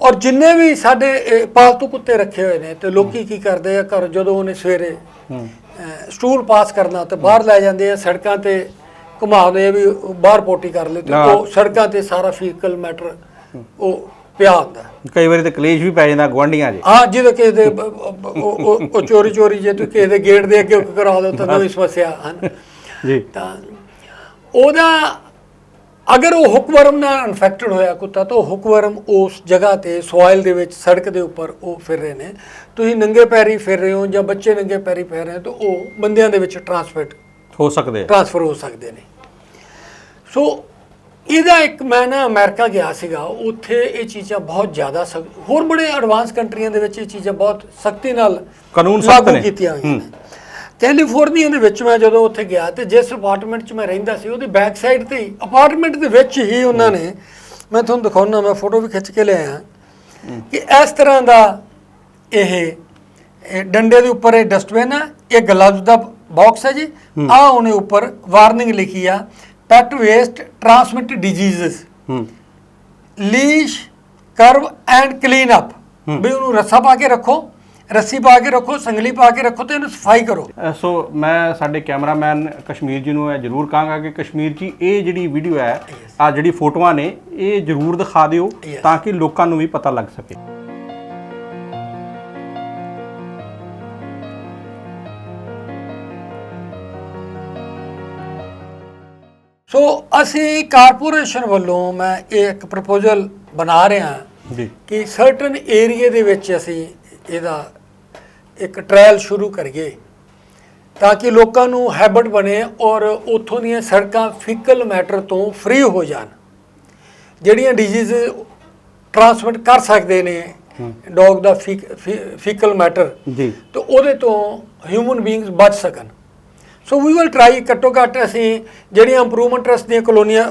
ਔਰ ਜਿੰਨੇ ਵੀ ਸਾਡੇ ਇਹ ਪਾਲਤੂ ਕੁੱਤੇ ਰੱਖੇ ਹੋਏ ਨੇ ਤੇ ਲੋਕੀ ਕੀ ਕਰਦੇ ਆ ਘਰ ਜਦੋਂ ਉਹਨੇ ਸਵੇਰੇ ਅਹ, ਸਟੂਲ ਪਾਸ ਕਰਨਾ ਤੇ ਬਾਹਰ ਲੈ ਜਾਂਦੇ ਆ ਸੜਕਾਂ ਤੇ ਘੁਮਾਉਂਦੇ ਆ ਵੀ ਉਹ ਬਾਹਰ ਪੋਟੀ ਕਰ ਲੈ ਤੇ। ਉਹ ਸੜਕਾਂ ਤੇ ਸਾਰਾ ਫੀਕਲ ਮੈਟਰ ਉਹ ਪਿਆ ਹੁੰਦਾ। ਕਈ ਵਾਰੀ ਤੇ ਕਲੇਸ਼ ਵੀ ਪੈ ਜਾਂਦਾ ਗਵਾਂਢੀਆਂ 'ਚ। ਹਾਂ ਜਿਹਦੇ ਕਿਸੇ ਦੇ ਬ- ਬ- ਉਹ- ਉਹ ਉਹ ਚੋਰੀ ਚੋਰੀ ਜੇ ਤੂੰ ਕਿਸੇ ਦੇ ਗੇਟ ਦੇ ਅੱਗੇ ਕਰਾ ਦੋ ਤਾਂ ਨਵੀਂ ਸਮੱਸਿਆ ਹਨ। ਜੀ। ਤਾਂ ਉਹਦਾ ਅਗਰ ਉਹ ਹੁਕਵਰਮ ਨਾਲ ਇਨਫੈਕਟਡ ਹੋਇਆ ਕੁੱਤਾ ਤਾਂ ਉਹ ਹੁਕਵਰਮ ਉਸ ਜਗ੍ਹਾ ਤੇ ਸੋਇਲ ਦੇ ਵਿੱਚ ਸੜਕ ਦੇ ਉੱਪਰ ਉਹ ਫਿਰ ਰਹੇ ਨੇ ਤੁਸੀਂ ਨੰਗੇ ਪੈਰੀ ਫਿਰ ਰਹੇ ਹੋ ਜਾਂ ਬੱਚੇ ਨੰਗੇ ਪੈਰੀ ਫਿਰ ਰਹੇ ਹੋ ਤਾਂ ਉਹ ਬੰਦਿਆਂ ਦੇ ਵਿੱਚ ਟਰਾਂਸਫਰ ਹੋ ਸਕਦੇ ਆ। ਟਰਾਂਸਫਰ ਹੋ ਸਕਦੇ ਨੇ ਸੋ ਇਹਦਾ ਇੱਕ ਮੈਂ ਨਾ ਅਮਰੀਕਾ ਗਿਆ ਸੀਗਾ ਉੱਥੇ ਇਹ ਚੀਜ਼ਾਂ ਬਹੁਤ ਜ਼ਿਆਦਾ ਹੋਰ ਬੜੇ ਐਡਵਾਂਸ ਕੰਟਰੀਆਂ ਦੇ ਵਿੱਚ ਇਹ ਚੀਜ਼ਾਂ ਬਹੁਤ ਸਖਤੀ ਨਾਲ ਕਾਨੂੰਨ ਸਖ਼ਤ ਨੇ। ਕੀਤੀਆਂ ਹੋਈਆਂ ਨੇ ਕੈਲੀਫੋਰਨੀਆ ਦੇ ਵਿੱਚ ਮੈਂ ਜਦੋਂ ਉੱਥੇ ਗਿਆ ਤੇ ਜਿਸ ਅਪਾਰਟਮੈਂਟ 'ਚ ਮੈਂ ਰਹਿੰਦਾ ਸੀ ਉਹਦੀ ਬੈਕ ਸਾਈਡ ਤੇ ਅਪਾਰਟਮੈਂਟ ਦੇ ਵਿੱਚ ਹੀ ਉਹਨਾਂ ਨੇ ਮੈਂ ਤੁਹਾਨੂੰ ਦਿਖਾਉਣਾ ਮੈਂ ਫੋਟੋ ਵੀ ਖਿੱਚ ਕੇ ਲਿਆਇਆ ਕਿ ਇਸ ਤਰ੍ਹਾਂ ਦਾ ਇਹ ਡੰਡੇ ਦੇ ਉੱਪਰ ਇਹ ਡਸਟਬਿਨ ਹੈ ਇਹ ਗਲਵਜ਼ ਦਾ ਬਾਕਸ ਹੈ ਜੀ ਆ ਉਹਨੇ ਉੱਪਰ ਵਾਰਨਿੰਗ ਲਿਖੀ ਆ pet waste transmit diseases leash curb and clean up ਵੀ ਉਹਨੂੰ ਰੱਸਾ ਪਾ ਕੇ ਰੱਖੋ ਰੱਸੀ ਪਾ ਕੇ ਰੱਖੋ ਸੰਗਲੀ ਪਾ ਕੇ ਰੱਖੋ ਤੇ ਇਹਨੂੰ ਸਫ਼ਾਈ ਕਰੋ। ਸੋ ਮੈਂ ਸਾਡੇ ਕੈਮਰਾਮੈਨ ਕਸ਼ਮੀਰ ਜੀ ਨੂੰ ਇਹ ਜ਼ਰੂਰ ਕਹਾਂਗਾ ਕਿ ਕਸ਼ਮੀਰ ਜੀ ਇਹ ਜਿਹੜੀ ਵੀਡੀਓ ਹੈ ਆ ਜਿਹੜੀ ਫੋਟੋਆਂ ਨੇ ਇਹ ਜ਼ਰੂਰ ਦਿਖਾ ਦਿਓ. ਤਾਂ ਕਿ ਲੋਕਾਂ ਨੂੰ ਵੀ ਪਤਾ ਲੱਗ ਸਕੇ। ਸੋ ਅਸੀਂ ਕਾਰਪੋਰੇਸ਼ਨ ਵੱਲੋਂ ਮੈਂ ਇਹ ਇੱਕ ਪ੍ਰਪੋਜ਼ਲ ਬਣਾ ਰਿਹਾ ਹਾਂ ਜੀ। ਕਿ ਸਰਟਨ ਏਰੀਏ ਦੇ ਵਿੱਚ ਅਸੀਂ ਇਹਦਾ ਇੱਕ ਟ੍ਰਾਇਲ ਸ਼ੁਰੂ ਕਰੀਏ ਤਾਂ ਕਿ ਲੋਕਾਂ ਨੂੰ ਹੈਬਿਟ ਬਣੇ ਔਰ ਉੱਥੋਂ ਦੀਆਂ ਸੜਕਾਂ ਫਿਕਲ ਮੈਟਰ ਤੋਂ ਫ੍ਰੀ ਹੋ ਜਾਣ। ਜਿਹੜੀਆਂ ਡਿਜ਼ੀਜ਼ ਟ੍ਰਾਂਸਮਿਟ ਕਰ ਸਕਦੇ ਨੇ ਡੌਗ ਦਾ ਫਿਕਲ ਮੈਟਰ ਜੀ। ਤੇ ਉਹਦੇ ਤੋਂ ਹਿਊਮਨ ਬੀਇੰਗਸ ਬਚ ਸਕਣ। ਸੋ ਵੀ ਵਿਲ ਟਰਾਈ ਘੱਟੋ ਘੱਟ ਅਸੀਂ ਜਿਹੜੀਆਂ ਇੰਪਰੂਵਮੈਂਟ ਟਰਸਟ ਦੀਆਂ ਕਲੋਨੀਆਂ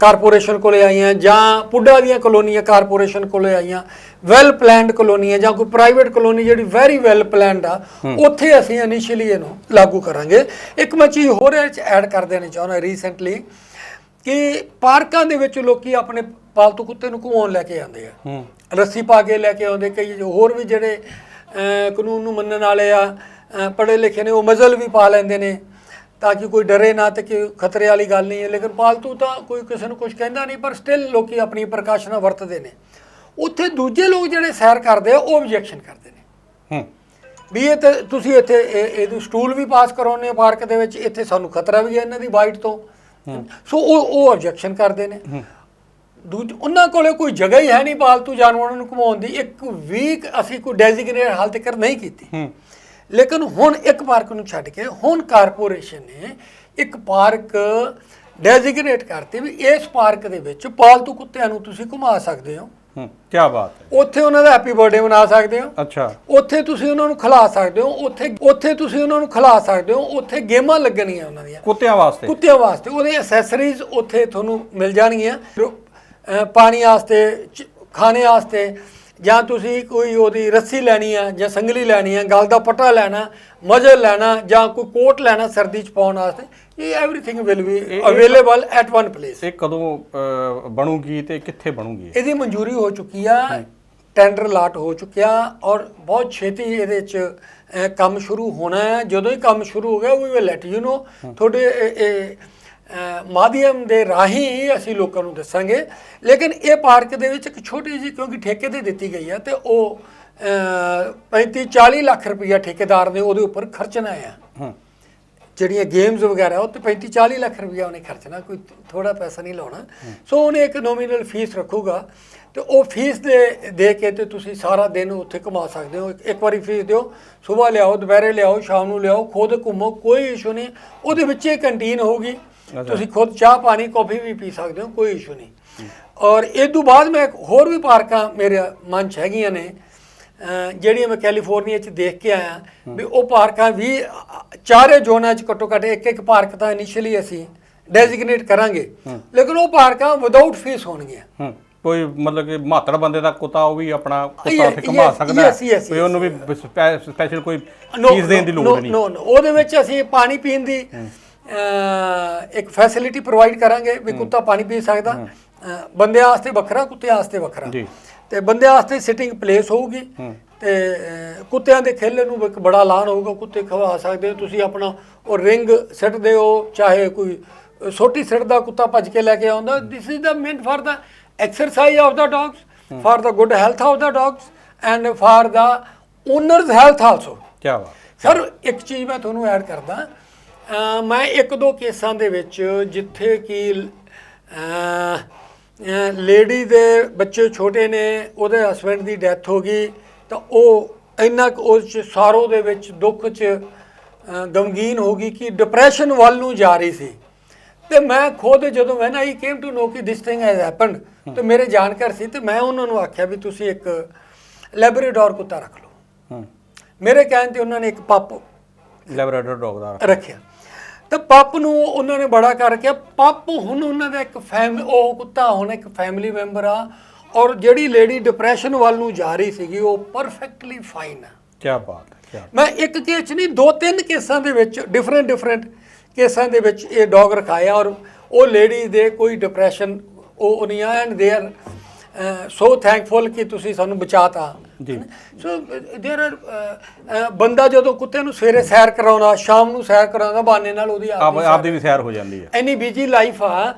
ਕਾਰਪੋਰੇਸ਼ਨ ਕੋਲੇ ਆਈਆਂ ਜਾਂ ਪੁੱਡਾ ਦੀਆਂ ਕਲੋਨੀਆਂ ਕਾਰਪੋਰੇਸ਼ਨ ਕੋਲੇ ਆਈਆਂ ਵੈਲ ਪਲਾਨਡ ਕਲੋਨੀਆਂ ਜਾਂ ਕੋਈ ਪ੍ਰਾਈਵੇਟ ਕਲੋਨੀ ਜਿਹੜੀ ਵੈਰੀ ਵੈਲ ਪਲਾਨਡ ਆ ਉੱਥੇ ਅਸੀਂ ਇਨੀਸ਼ੀਅਲੀ ਇਹਨੂੰ ਲਾਗੂ ਕਰਾਂਗੇ। ਇੱਕ ਮੈਂ ਚੀਜ਼ ਹੋਰ ਇਹ ਚ ਐਡ ਕਰ ਦੇਣੀ ਚਾਹੁੰਦਾ ਰੀਸੈਂਟਲੀ ਕਿ ਪਾਰਕਾਂ ਦੇ ਵਿੱਚ ਲੋਕੀ ਆਪਣੇ ਪਾਲਤੂ ਕੁੱਤੇ ਨੂੰ ਘੁਮਾਉਣ ਲੈ ਕੇ ਆਉਂਦੇ ਆ। ਰੱਸੀ ਪਾ ਕੇ ਲੈ ਕੇ ਆਉਂਦੇ ਕਈ ਹੋਰ ਵੀ ਜਿਹੜੇ ਕਾਨੂੰਨ ਨੂੰ ਮੰਨਣ ਵਾਲੇ ਆ ਪੜ੍ਹੇ ਲਿਖੇ ਨੇ ਉਹ ਮਜ਼ਲ ਵੀ ਪਾ ਲੈਂਦੇ ਨੇ। ਤਾਂ ਕਿ ਕੋਈ ਡਰੇ ਨਾ ਤੇ ਕਿ ਖਤਰੇ ਵਾਲੀ ਗੱਲ ਨਹੀਂ ਹੈ। ਲੇਕਿਨ ਪਾਲਤੂ ਤਾਂ ਕੋਈ ਕਿਸੇ ਨੂੰ ਕੁਝ ਕਹਿੰਦਾ ਨਹੀਂ ਪਰ ਸਟਿਲ ਲੋਕੀ ਆਪਣੀ ਪ੍ਰਕਾਸ਼ਨਾਂ ਵਰਤਦੇ ਨੇ। ਉੱਥੇ ਦੂਜੇ ਲੋਕ ਜਿਹੜੇ ਸੈਰ ਕਰਦੇ ਆ ਉਹ ਆਬਜੈਕਸ਼ਨ ਕਰਦੇ ਨੇ। ਹੂੰ। ਵੀ ਇਹ ਤੇ ਤੁਸੀਂ ਇੱਥੇ ਇਹ- ਇਹਨੂੰ ਸਟੂਲ ਵੀ ਪਾਸ ਕਰਾਉਂਦੇ ਹੋ ਪਾਰਕ ਦੇ ਵਿੱਚ ਇੱਥੇ ਸਾਨੂੰ ਖਤਰਾ ਵੀ ਹੈ ਇਹਨਾਂ ਦੀ ਬਾਈਟ ਤੋਂ। ਸੋ ਉਹ ਉਹ ਆਬਜੈਕਸ਼ਨ ਕਰਦੇ ਨੇ। ਦੂਜ ਉਹਨਾਂ ਕੋਲੇ ਕੋਈ ਜਗ੍ਹਾ ਹੀ ਹੈ ਨਹੀਂ ਪਾਲਤੂ ਜਾਨਵਰਾਂ ਨੂੰ ਘੁਮਾਉਣ ਦੀ। ਇੱਕ ਵੀਕ ਅਸੀਂ ਕੋਈ ਡੈਜ਼ਿਗਨੇਟ ਹਾਲ ਤੱਕ ਨਹੀਂ ਕੀਤੀ। ਹੂੰ। ਲੇਕਿਨ ਹੁਣ ਇੱਕ ਪਾਰਕ ਨੂੰ ਛੱਡ ਕੇ ਹੁਣ ਕਾਰਪੋਰੇਸ਼ਨ ਨੇ ਇੱਕ ਪਾਰਕ ਡੈਜ਼ਿਗਨੇਟ ਕਰਤੀ ਵੀ ਇਸ ਪਾਰਕ ਦੇ ਵਿੱਚ ਪਾਲਤੂ ਕੁੱਤਿਆਂ ਨੂੰ ਤੁਸੀਂ ਘੁਮਾ ਸਕਦੇ ਹੋ। ਹੂੰ ਕੀ ਬਾਤ ਹੈ। ਉੱਥੇ ਉਹਨਾਂ ਦਾ ਹੈਪੀ ਬਰਥਡੇ ਮਨਾ ਸਕਦੇ ਹੋ। ਅੱਛਾ। ਉੱਥੇ ਤੁਸੀਂ ਉਹਨਾਂ ਨੂੰ ਖਿਲਾ ਸਕਦੇ ਹੋ ਉੱਥੇ ਉੱਥੇ ਤੁਸੀਂ ਉਹਨਾਂ ਨੂੰ ਖਿਲਾ ਸਕਦੇ ਹੋ ਉੱਥੇ ਗੇਮਾਂ ਲੱਗਣੀਆਂ ਉਹਨਾਂ ਦੀਆਂ। ਕੁੱਤਿਆਂ ਵਾਸਤੇ। ਕੁੱਤਿਆਂ ਵਾਸਤੇ ਉਹਦੇ ਐਕਸੈਸਰੀਜ਼ ਉੱਥੇ ਤੁਹਾਨੂੰ ਮਿਲ ਜਾਣਗੀਆਂ। ਪਾਣੀ ਵਾਸਤੇ ਖਾਣੇ ਵਾਸਤੇ ਜਾਂ ਤੁਸੀਂ ਕੋਈ ਉਹਦੀ ਰੱਸੀ ਲੈਣੀ ਆ ਜਾਂ ਸੰਗਲੀ ਲੈਣੀ ਆ ਗਲ ਦਾ ਪੱਟਾ ਲੈਣਾ ਮਜਲ ਲੈਣਾ ਜਾਂ ਕੋਈ ਕੋਟ ਲੈਣਾ ਸਰਦੀ ਚ ਪਾਉਣ ਵਾਸਤੇ ਇਹ everything will be available at one place ਇਹ ਕਦੋਂ ਬਣੂਗੀ ਤੇ ਕਿੱਥੇ ਬਣੂਗੀ? ਇਹ? ਇਹਦੀ ਮਨਜ਼ੂਰੀ ਹੋ ਚੁੱਕੀ ਆ ਟੈਂਡਰ ਲਾਟ ਹੋ ਚੁੱਕਿਆ ਔਰ ਬਹੁਤ ਛੇਤੀ ਇਹਦੇ ਚ ਕੰਮ ਸ਼ੁਰੂ ਹੋਣਾ ਹੈ। ਜਦੋਂ ਹੀ ਕੰਮ ਸ਼ੁਰੂ ਹੋ ਗਿਆ we will let you know ਤੁਹਾਡੇ ਇਹ- ਮਾਧਿਅਮ ਦੇ ਰਾਹੀਂ ਅਸੀਂ ਲੋਕਾਂ ਨੂੰ ਦੱਸਾਂਗੇ। ਲੇਕਿਨ ਇਹ ਪਾਰਕ ਦੇ ਵਿੱਚ ਇੱਕ ਛੋਟੀ ਜਿਹੀ ਕਿਉਂਕਿ ਠੇਕੇ ਤੇ ਦਿੱਤੀ ਗਈ ਹੈ ਤੇ ਉਹ 35 40 ਲੱਖ ਰੁਪਈਆ ਠੇਕੇਦਾਰ ਨੇ ਉਹਦੇ ਉੱਪਰ ਖਰਚਣਾ ਆ। ਹੂੰ। ਜਿਹੜੀਆਂ ਗੇਮਸ ਵਗੈਰਾ ਉਹ ਤੇ 35 40 ਲੱਖ ਰੁਪਇਆ ਉਹਨੇ ਖਰਚਣਾ ਕੋਈ ਥੋੜਾ ਪੈਸਾ ਨਹੀਂ ਲਾਉਣਾ। ਸੋ ਉਹਨੇ ਇੱਕ ਨੋਮੀਨਲ ਫੀਸ ਰੱਖੂਗਾ ਤੇ ਉਹ ਫੀਸ ਦੇ ਦੇ ਕੇ ਤੇ ਤੁਸੀਂ ਸਾਰਾ ਦਿਨ ਉੱਥੇ ਕਮਾ ਸਕਦੇ ਹੋ। ਇੱਕ- ਇੱਕ ਵਾਰੀ ਫੀਸ ਦਿਓ ਸਵੇਰ ਲਿਆਓ ਦੁਪਹਿਰੇ ਲਿਆਓ ਸ਼ਾਮ ਨੂੰ ਲਿਆਓ ਖੁਦ ਘੁੰਮੋ ਕੋਈ ਇਸ਼ੂ ਨਹੀਂ। ਉਹਦੇ ਵਿੱਚ ਹੀ ਕੰਟੀਨ ਹੋਊਗੀ। ਤੁਸੀਂ ਖੁਦ ਚਾਹ ਪਾਣੀ ਕਾਫੀ ਵੀ ਪੀ ਸਕਦੇ ਹੋ ਕੋਈ ਇਸ਼ੂ ਨਹੀਂ। ਔਰ ਇਹ ਤੋਂ ਬਾਅਦ ਮੈਂ ਇੱਕ ਹੋਰ ਵੀ ਪਾਰਕਾਂ ਮੇਰੇ ਮਨ 'ਚ ਹੈਗੀਆਂ ਨੇ ਜਿਹੜੀਆਂ ਮੈਂ ਕੈਲੀਫੋਰਨੀਆ 'ਚ ਦੇਖ ਕੇ ਆਇਆ ਵੀ ਉਹ ਪਾਰਕਾਂ ਵੀ ਚਾਰੇ ਜ਼ੋਨਾਂ 'ਚ ਘੱਟੋ ਘੱਟ ਇੱਕ ਇੱਕ ਪਾਰਕ ਤਾਂ ਇਨੀਸ਼ੀਅਲੀ ਅਸੀਂ ਡੈਜ਼ਿਗਨੇਟ ਕਰਾਂਗੇ ਲੇਕਿਨ ਉਹ ਪਾਰਕਾਂ ਵਿਦਆਊਟ ਫੀਸ ਹੋਣਗੀਆਂ। ਕੋਈ ਮਤਲਬ ਕਿ ਮਾਤੜ ਬੰਦੇ ਦਾ ਕੁੱਤਾ ਉਹ ਵੀ ਆਪਣਾ ਕੁੱਤਾ ਉੱਥੇ ਘੁਮਾ ਸਕਦਾ ਕੋਈ ਉਹਨੂੰ ਵੀ ਸਪੈਸ਼ਲ ਕੋਈ ਫੀਸ ਦੇਣ ਦੀ ਲੋੜ ਨਹੀਂ। no, no, ਉਹਦੇ ਵਿੱਚ ਅਸੀਂ ਪਾਣੀ ਪੀਣ ਦੀ ਇੱਕ ਫੈਸਿਲਿਟੀ ਪ੍ਰੋਵਾਈਡ ਕਰਾਂਗੇ ਵੀ ਕੁੱਤਾ ਪਾਣੀ ਪੀ ਸਕਦਾ। ਬੰਦਿਆਂ ਵਾਸਤੇ ਵੱਖਰਾ ਕੁੱਤਿਆਂ ਵਾਸਤੇ ਵੱਖਰਾ। ਤੇ ਬੰਦਿਆਂ ਵਾਸਤੇ ਸਿਟਿੰਗ ਪਲੇਸ ਹੋਊਗੀ। ਤੇ ਕੁੱਤਿਆਂ ਦੇ ਖੇਲਣ ਨੂੰ ਇੱਕ ਬੜਾ ਲਾਨ ਹੋਊਗਾ। ਕੁੱਤੇ ਖਵਾ ਸਕਦੇ ਹੋ। ਤੁਸੀਂ ਆਪਣਾ ਉਹ ਰਿੰਗ ਸਿੱਟਦੇ ਹੋ ਚਾਹੇ ਕੋਈ ਅਹ, ਸੋਟੀ ਸਿੱਟਦਾ ਕੁੱਤਾ ਭੱਜ ਕੇ ਲੈ ਕੇ ਆਉਂਦਾ। This is the main for the exercise of the dogs for the good health of the dogs and for the owners health also ਕੀ ਬਾਤ। ਸਰ ਇੱਕ ਚੀਜ਼ ਮੈਂ ਤੁਹਾਨੂੰ ਐਡ ਕਰਦਾ। ਮੈਂ ਇੱਕ ਦੋ ਕੇਸਾਂ ਦੇ ਵਿੱਚ ਜਿੱਥੇ ਕਿ ਲੇਡੀ ਦੇ ਬੱਚੇ ਛੋਟੇ ਨੇ ਉਹਦੇ ਹਸਬੰਡ ਦੀ ਡੈਥ ਹੋ ਗਈ ਤਾਂ ਉਹ ਇੰਨਾ ਕੁ ਉਸ 'ਚ ਸਾਰੋ ਦੇ ਵਿੱਚ ਦੁੱਖ 'ਚ ਗਮਗੀਨ ਹੋ ਗਈ ਕਿ ਡਿਪਰੈਸ਼ਨ ਵੱਲ ਨੂੰ ਜਾ ਰਹੀ ਸੀ। ਤੇ ਮੈਂ ਖੁਦ ਜਦੋਂ when I came to know ਕਿ ਦਿਸ ਥਿੰਗ ਹੈਜ਼ ਹੈਪਨਡ ਤੇ ਮੇਰੇ ਜਾਣਕਾਰ ਸੀ ਤੇ ਮੈਂ ਉਹਨਾਂ ਨੂੰ ਆਖਿਆ ਵੀ ਤੁਸੀਂ ਇੱਕ ਲੈਬਰਾਡੋਰ ਕੁੱਤਾ ਰੱਖ ਲਓ। ਹੂੰ। ਮੇਰੇ ਕਹਿਣ ਤੇ ਉਹਨਾਂ ਨੇ ਇੱਕ ਪੱਪ ਲੈਬਰਾਡੋਰ ਡੌਗ ਦਾ ਰੱਖਿਆ। ਤਾਂ ਪੱਪ ਨੂੰ ਉਹਨਾਂ ਨੇ ਬੜਾ ਕਰ ਰੱਖਿਆ ਪੱਪ ਹੁਣ ਉਹਨਾਂ ਦਾ ਇੱਕ ਫੈਮ ਉਹ ਕੁੱਤਾ ਹੁਣ ਇੱਕ ਫੈਮਿਲੀ ਮੈਂਬਰ ਆ ਔਰ ਜਿਹੜੀ ਲੇਡੀ ਡਿਪਰੈਸ਼ਨ ਵੱਲ ਨੂੰ ਜਾ ਰਹੀ ਸੀਗੀ ਉਹ ਪਰਫੈਕਟਲੀ ਫਾਈਨ ਆ ਕੀ ਬਾਤ ਹੈ ਮੈਂ ਇੱਕ ਕੇਸ ਨਹੀਂ ਦੋ ਤਿੰਨ ਕੇਸਾਂ ਦੇ ਵਿੱਚ ਡਿਫਰੈਂਟ ਡਿਫਰੈਂਟ ਕੇਸਾਂ ਦੇ ਵਿੱਚ ਇਹ ਡੌਗ ਰਖਾਇਆ ਔਰ ਉਹ ਲੇਡੀ ਦੇ ਕੋਈ ਡਿਪਰੈਸ਼ਨ ਉਹ ਨਹੀਂ ਆ and they are so thankful ਕਿ ਤੁਸੀਂ ਸਾਨੂੰ ਬਚਾਤਾ। ਸੋ देयर ਆਰ ਬੰਦਾ ਜਦੋਂ ਕੁੱਤੇ ਨੂੰ ਸਵੇਰੇ ਸੈਰ ਕਰਾਉਣਾ ਸ਼ਾਮ ਨੂੰ ਸੈਰ ਕਰਾਉਂਦਾ ਬਹਾਨੇ ਨਾਲ ਉਹਦੀ ਆਪ ਆਪਣੀ ਆਪ ਦੀ ਵੀ ਸੈਰ ਹੋ ਜਾਂਦੀ ਹੈ ਐਨੀ ਬਿਜੀ ਲਾਈਫ ਆ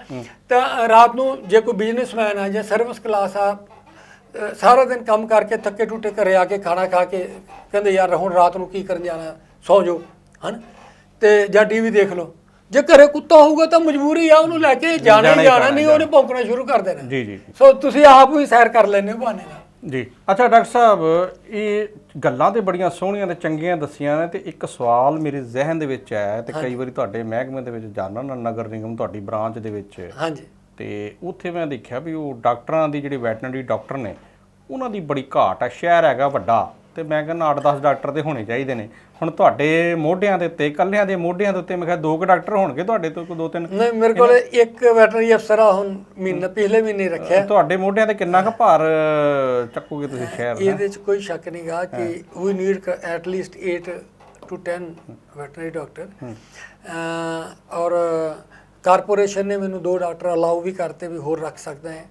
ਤਾਂ ਰਾਤ ਨੂੰ ਜੇ ਕੋਈ ਬਿਜ਼ਨਸਮੈਨ ਆ ਜਾਂ ਸਰਵਿਸ ਕਲਾਸ ਆ ਅ, ਸਾਰਾ ਦਿਨ ਕੰਮ ਕਰਕੇ ਥੱਕੇ ਟੁੱਟੇ ਘਰੇ ਆ ਕੇ ਖਾਣਾ ਖਾ ਕੇ ਕਹਿੰਦੇ ਯਾਰ ਹੁਣ ਰਾਤ ਨੂੰ ਕੀ ਕਰਨ ਜਾਣਾ ਸੌ ਜਾਓ ਹਨ ਤੇ ਜਾਂ ਟੀਵੀ ਦੇਖ ਲਓ ਜੇ ਘਰੇ ਕੁੱਤਾ ਹੋਊਗਾ ਤਾਂ ਮਜਬੂਰੀ ਆ ਉਹਨੂੰ ਲੈ ਕੇ ਜਾਣਾ ਜਾਣਾ ਹੀ ਹੀ ਜਾਣਾ ਪੈਣਾ, ਨਹੀਂ ਉਹਨੇ ਭੌਂਕਣਾ ਸ਼ੁਰੂ ਕਰ ਦੇਣਾ ਜੀ ਜੀ ਸੋ ਤੁਸੀਂ ਆਪ ਵੀ ਸੈਰ ਕਰ ਲੈਂਦੇ ਹੋ ਬਹਾਨੇ ਨਾਲ ਜੀ। ਅੱਛਾ ਡਾਕਟਰ ਸਾਹਿਬ ਇਹ ਗੱਲਾਂ ਤੇ ਬੜੀਆਂ ਸੋਹਣੀਆਂ ਤੇ ਚੰਗੀਆਂ ਦੱਸੀਆਂ ਨੇ ਤੇ ਇੱਕ ਸਵਾਲ ਮੇਰੇ ਜ਼ਿਹਨ ਦੇ ਵਿੱਚ ਆਇਆ ਤੇ ਕਈ ਵਾਰੀ ਤੁਹਾਡੇ ਮਹਿਕਮੇ ਦੇ ਵਿੱਚ ਜਾਣਾ ਨਾ ਨਗਰ ਨਿਗਮ ਤੁਹਾਡੀ ਬ੍ਰਾਂਚ ਦੇ ਵਿੱਚ। ਹਾਂਜੀ। ਤੇ ਉੱਥੇ ਮੈਂ ਦੇਖਿਆ ਵੀ ਉਹ ਡਾਕਟਰਾਂ ਦੀ ਜਿਹੜੇ ਵੈਟਰਨਰੀ ਡਾਕਟਰ ਨੇ ਉਹਨਾਂ ਦੀ ਬੜੀ ਘਾਟ ਹੈ ਸ਼ਹਿਰ ਹੈਗਾ ਵੱਡਾ। ਤੇ ਮੈਂ ਕਹਿੰਦਾ 8-10 ਡਾਕਟਰ ਤੇ ਹੋਣੇ ਚਾਹੀਦੇ ਨੇ। ਹੁਣ ਤੁਹਾਡੇ ਮੋਢਿਆਂ ਦੇ ਉੱਤੇ ਕੱਲਿਆਂ ਦੇ ਮੋਢਿਆਂ ਦੇ ਉੱਤੇ ਮੈਂ ਕਿਹਾ ਦੋ ਕੁ ਡਾਕਟਰ ਹੋਣਗੇ ਤੁਹਾਡੇ ਤੋਂ ਕੋਈ ਦੋ ਤਿੰਨ? ਨਹੀਂ ਮੇਰੇ ਕੋਲ ਇੱਕ ਵੈਟਰਨਰੀ ਅਫਸਰ ਆ ਹੁਣ ਮਹੀਨਾ ਪਿਛਲੇ ਮਹੀਨੇ ਰੱਖਿਆ। ਤੁਹਾਡੇ ਮੋਢਿਆਂ ਤੇ ਕਿੰਨਾ ਕੁ ਭਾਰ ਚੱਕੋਗੇ ਤੁਸੀਂ ਸ਼ਹਿਰ ਦਾ? ਇਹਦੇ ਚ ਕੋਈ ਸ਼ੱਕ ਨਹੀਂਗਾ ਕਿ we need at least 8 to 10 veterinary doctor. ਔਰ ਕਾਰਪੋਰੇਸ਼ਨ ਨੇ ਮੈਨੂੰ ਦੋ ਡਾਕਟਰ ਅਲਾਉ ਵੀ ਕਰਤੇ ਵੀ ਹੋਰ ਰੱਖ ਸਕਦਾ ਹੈ।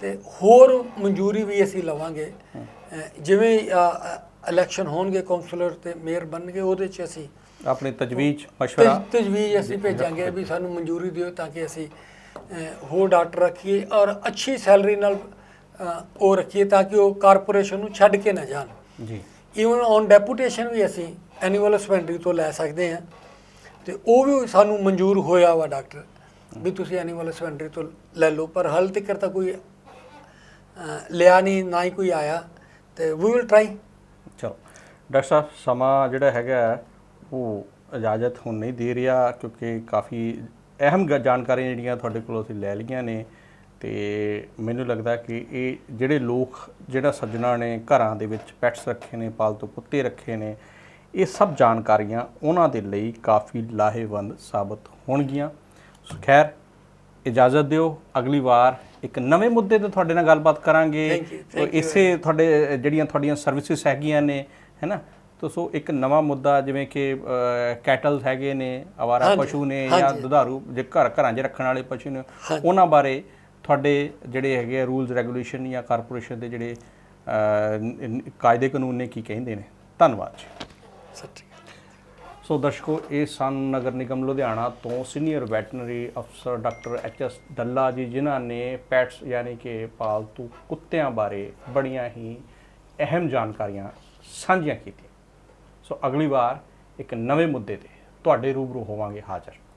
ਤੇ ਹੋਰ ਮਨਜ਼ੂਰੀ ਵੀ ਅਸੀਂ ਲਵਾਂਗੇ। ਜਿਵੇਂ ਇਲੈਕਸ਼ਨ ਹੋਣਗੇ ਕਾਉਂਸਲਰ ਤੇ ਮੇਅਰ ਬਣਨਗੇ ਉਹਦੇ ਚ ਅਸੀਂ ਆਪਣੀ ਤਜਵੀਜ਼ ਮਸ਼ਵਰਾ। ਤਜ- ਤਜਵੀਜ਼ ਅਸੀਂ ਭੇਜਾਂਗੇ ਵੀ ਸਾਨੂੰ ਮਨਜ਼ੂਰੀ ਦਿਓ ਤਾਂ ਕਿ ਅਸੀਂ ਹੋਰ ਡਾਕਟਰ ਰੱਖੀਏ ਔਰ ਅੱਛੀ ਸੈਲਰੀ ਨਾਲ ਉਹ ਰੱਖੀਏ ਤਾਂ ਕਿ ਉਹ ਕਾਰਪੋਰੇਸ਼ਨ ਨੂੰ ਛੱਡ ਕੇ ਨਾ ਜਾਣ। ਜੀ। ਈਵਨ ਔਨ ਡੈਪੂਟੇਸ਼ਨ ਵੀ ਅਸੀਂ ਐਨੂਅਲ ਹਸਬੈਂਡਰੀ ਤੋਂ ਲੈ ਸਕਦੇ ਹਾਂ। ਤੇ ਉਹ ਵੀ ਸਾਨੂੰ ਮਨਜ਼ੂਰ ਹੋਇਆ ਵਾ ਡਾਕਟਰ। ਵੀ ਤੁਸੀਂ ਐਨੀਮਲ ਹਸਬੈਂਡਰੀ ਤੋਂ ਲੈ ਲਓ, ਪਰ ਹਾਲ ਤੱਕ ਤਾਂ ਕੋਈ ਲਿਆ ਨਹੀਂ, ਨਾ ਹੀ ਕੋਈ ਆਇਆ, ਤੇ ਵੀ ਵਿਲ ਟਰਾਈ ਚਲੋ। ਡਾਕਟਰ ਸਾਹਿਬ, ਸਮਾਂ ਜਿਹੜਾ ਹੈਗਾ ਉਹ ਇਜਾਜ਼ਤ ਹੁਣ ਨਹੀਂ ਦੇ ਰਿਹਾ, ਕਿਉਂਕਿ ਕਾਫੀ ਅਹਿਮ ਗ- ਜਾਣਕਾਰੀਆਂ ਜਿਹੜੀਆਂ ਤੁਹਾਡੇ ਕੋਲੋਂ ਅਸੀਂ ਲੈ ਲਈਆਂ ਨੇ, ਤੇ ਮੈਨੂੰ ਲੱਗਦਾ ਕਿ ਇਹ ਜਿਹੜੇ ਲੋਕ, ਜਿਹੜਾ ਸੱਜਣਾ ਨੇ ਘਰਾਂ ਦੇ ਵਿੱਚ ਪੈਟਸ ਰੱਖੇ ਨੇ, ਪਾਲਤੂ ਕੁੱਤੇ ਰੱਖੇ ਨੇ, ਇਹ ਸਭ ਜਾਣਕਾਰੀਆਂ ਉਹਨਾਂ ਦੇ ਲਈ ਕਾਫੀ ਲਾਹੇਵੰਦ ਸਾਬਤ ਹੋਣਗੀਆਂ। ਸੋ ਖੈਰ ਇਜਾਜ਼ਤ ਦਿਓ ਅਗਲੀ ਵਾਰ ਇੱਕ ਨਵੇਂ ਮੁੱਦੇ ਤੇ ਤੁਹਾਡੇ ਨਾਲ ਗੱਲਬਾਤ ਕਰਾਂਗੇ। ਇਸੇ ਤੁਹਾਡੇ ਜਿਹੜੀਆਂ ਤੁਹਾਡੀਆਂ ਸਰਵਿਸਿਜ਼ ਹੈਗੀਆਂ ਨੇ ਹੈਨਾ? ਤੋ ਸੋ ਇੱਕ ਨਵਾਂ ਮੁੱਦਾ ਜਿਵੇਂ ਕਿ ਕੈਟਲ ਹੈਗੇ ਨੇ ਹਾਂਜੀ, ਪਸ਼ੂ ਨੇ ਜਾਂ। ਦੁਧਾਰੂ ਜੇ ਘਰ ਘਰਾਂ 'ਚ ਰੱਖਣ ਵਾਲੇ ਪਸ਼ੂ ਨੇ ਉਹਨਾਂ ਬਾਰੇ ਤੁਹਾਡੇ ਜਿਹੜੇ ਹੈਗੇ ਰੂਲਸ ਰੈਗੂਲੇਸ਼ਨ ਜਾਂ ਕਾਰਪੋਰੇਸ਼ਨ ਦੇ ਜਿਹੜੇ ਕਾਇਦੇ ਕਾਨੂੰਨ ਨੇ ਕੀ ਕਹਿੰਦੇ ਨੇ। ਧੰਨਵਾਦ ਜੀ। ਅਕਾਲ। ਸੋ ਦਰਸ਼ਕੋ, ਇਹ ਸਨ ਨਗਰ ਨਿਗਮ ਲੁਧਿਆਣਾ ਤੋਂ ਸੀਨੀਅਰ ਵੈਟਰਨਰੀ ਅਫਸਰ doctor H S Dalla ji, ਜਿਨ੍ਹਾਂ ਨੇ ਪੈਟਸ ਯਾਨੀ ਕਿ ਪਾਲਤੂ ਕੁੱਤਿਆਂ ਬਾਰੇ ਬੜੀਆਂ ਹੀ ਅਹਿਮ ਜਾਣਕਾਰੀਆਂ ਸਾਂਝੀਆਂ ਕੀਤੀਆਂ। ਸੋ ਅਗਲੀ ਵਾਰ ਇੱਕ ਨਵੇਂ ਮੁੱਦੇ ਤੇ ਤੁਹਾਡੇ ਰੂਬਰੂ ਹੋਵਾਂਗੇ ਹਾਜ਼ਰ।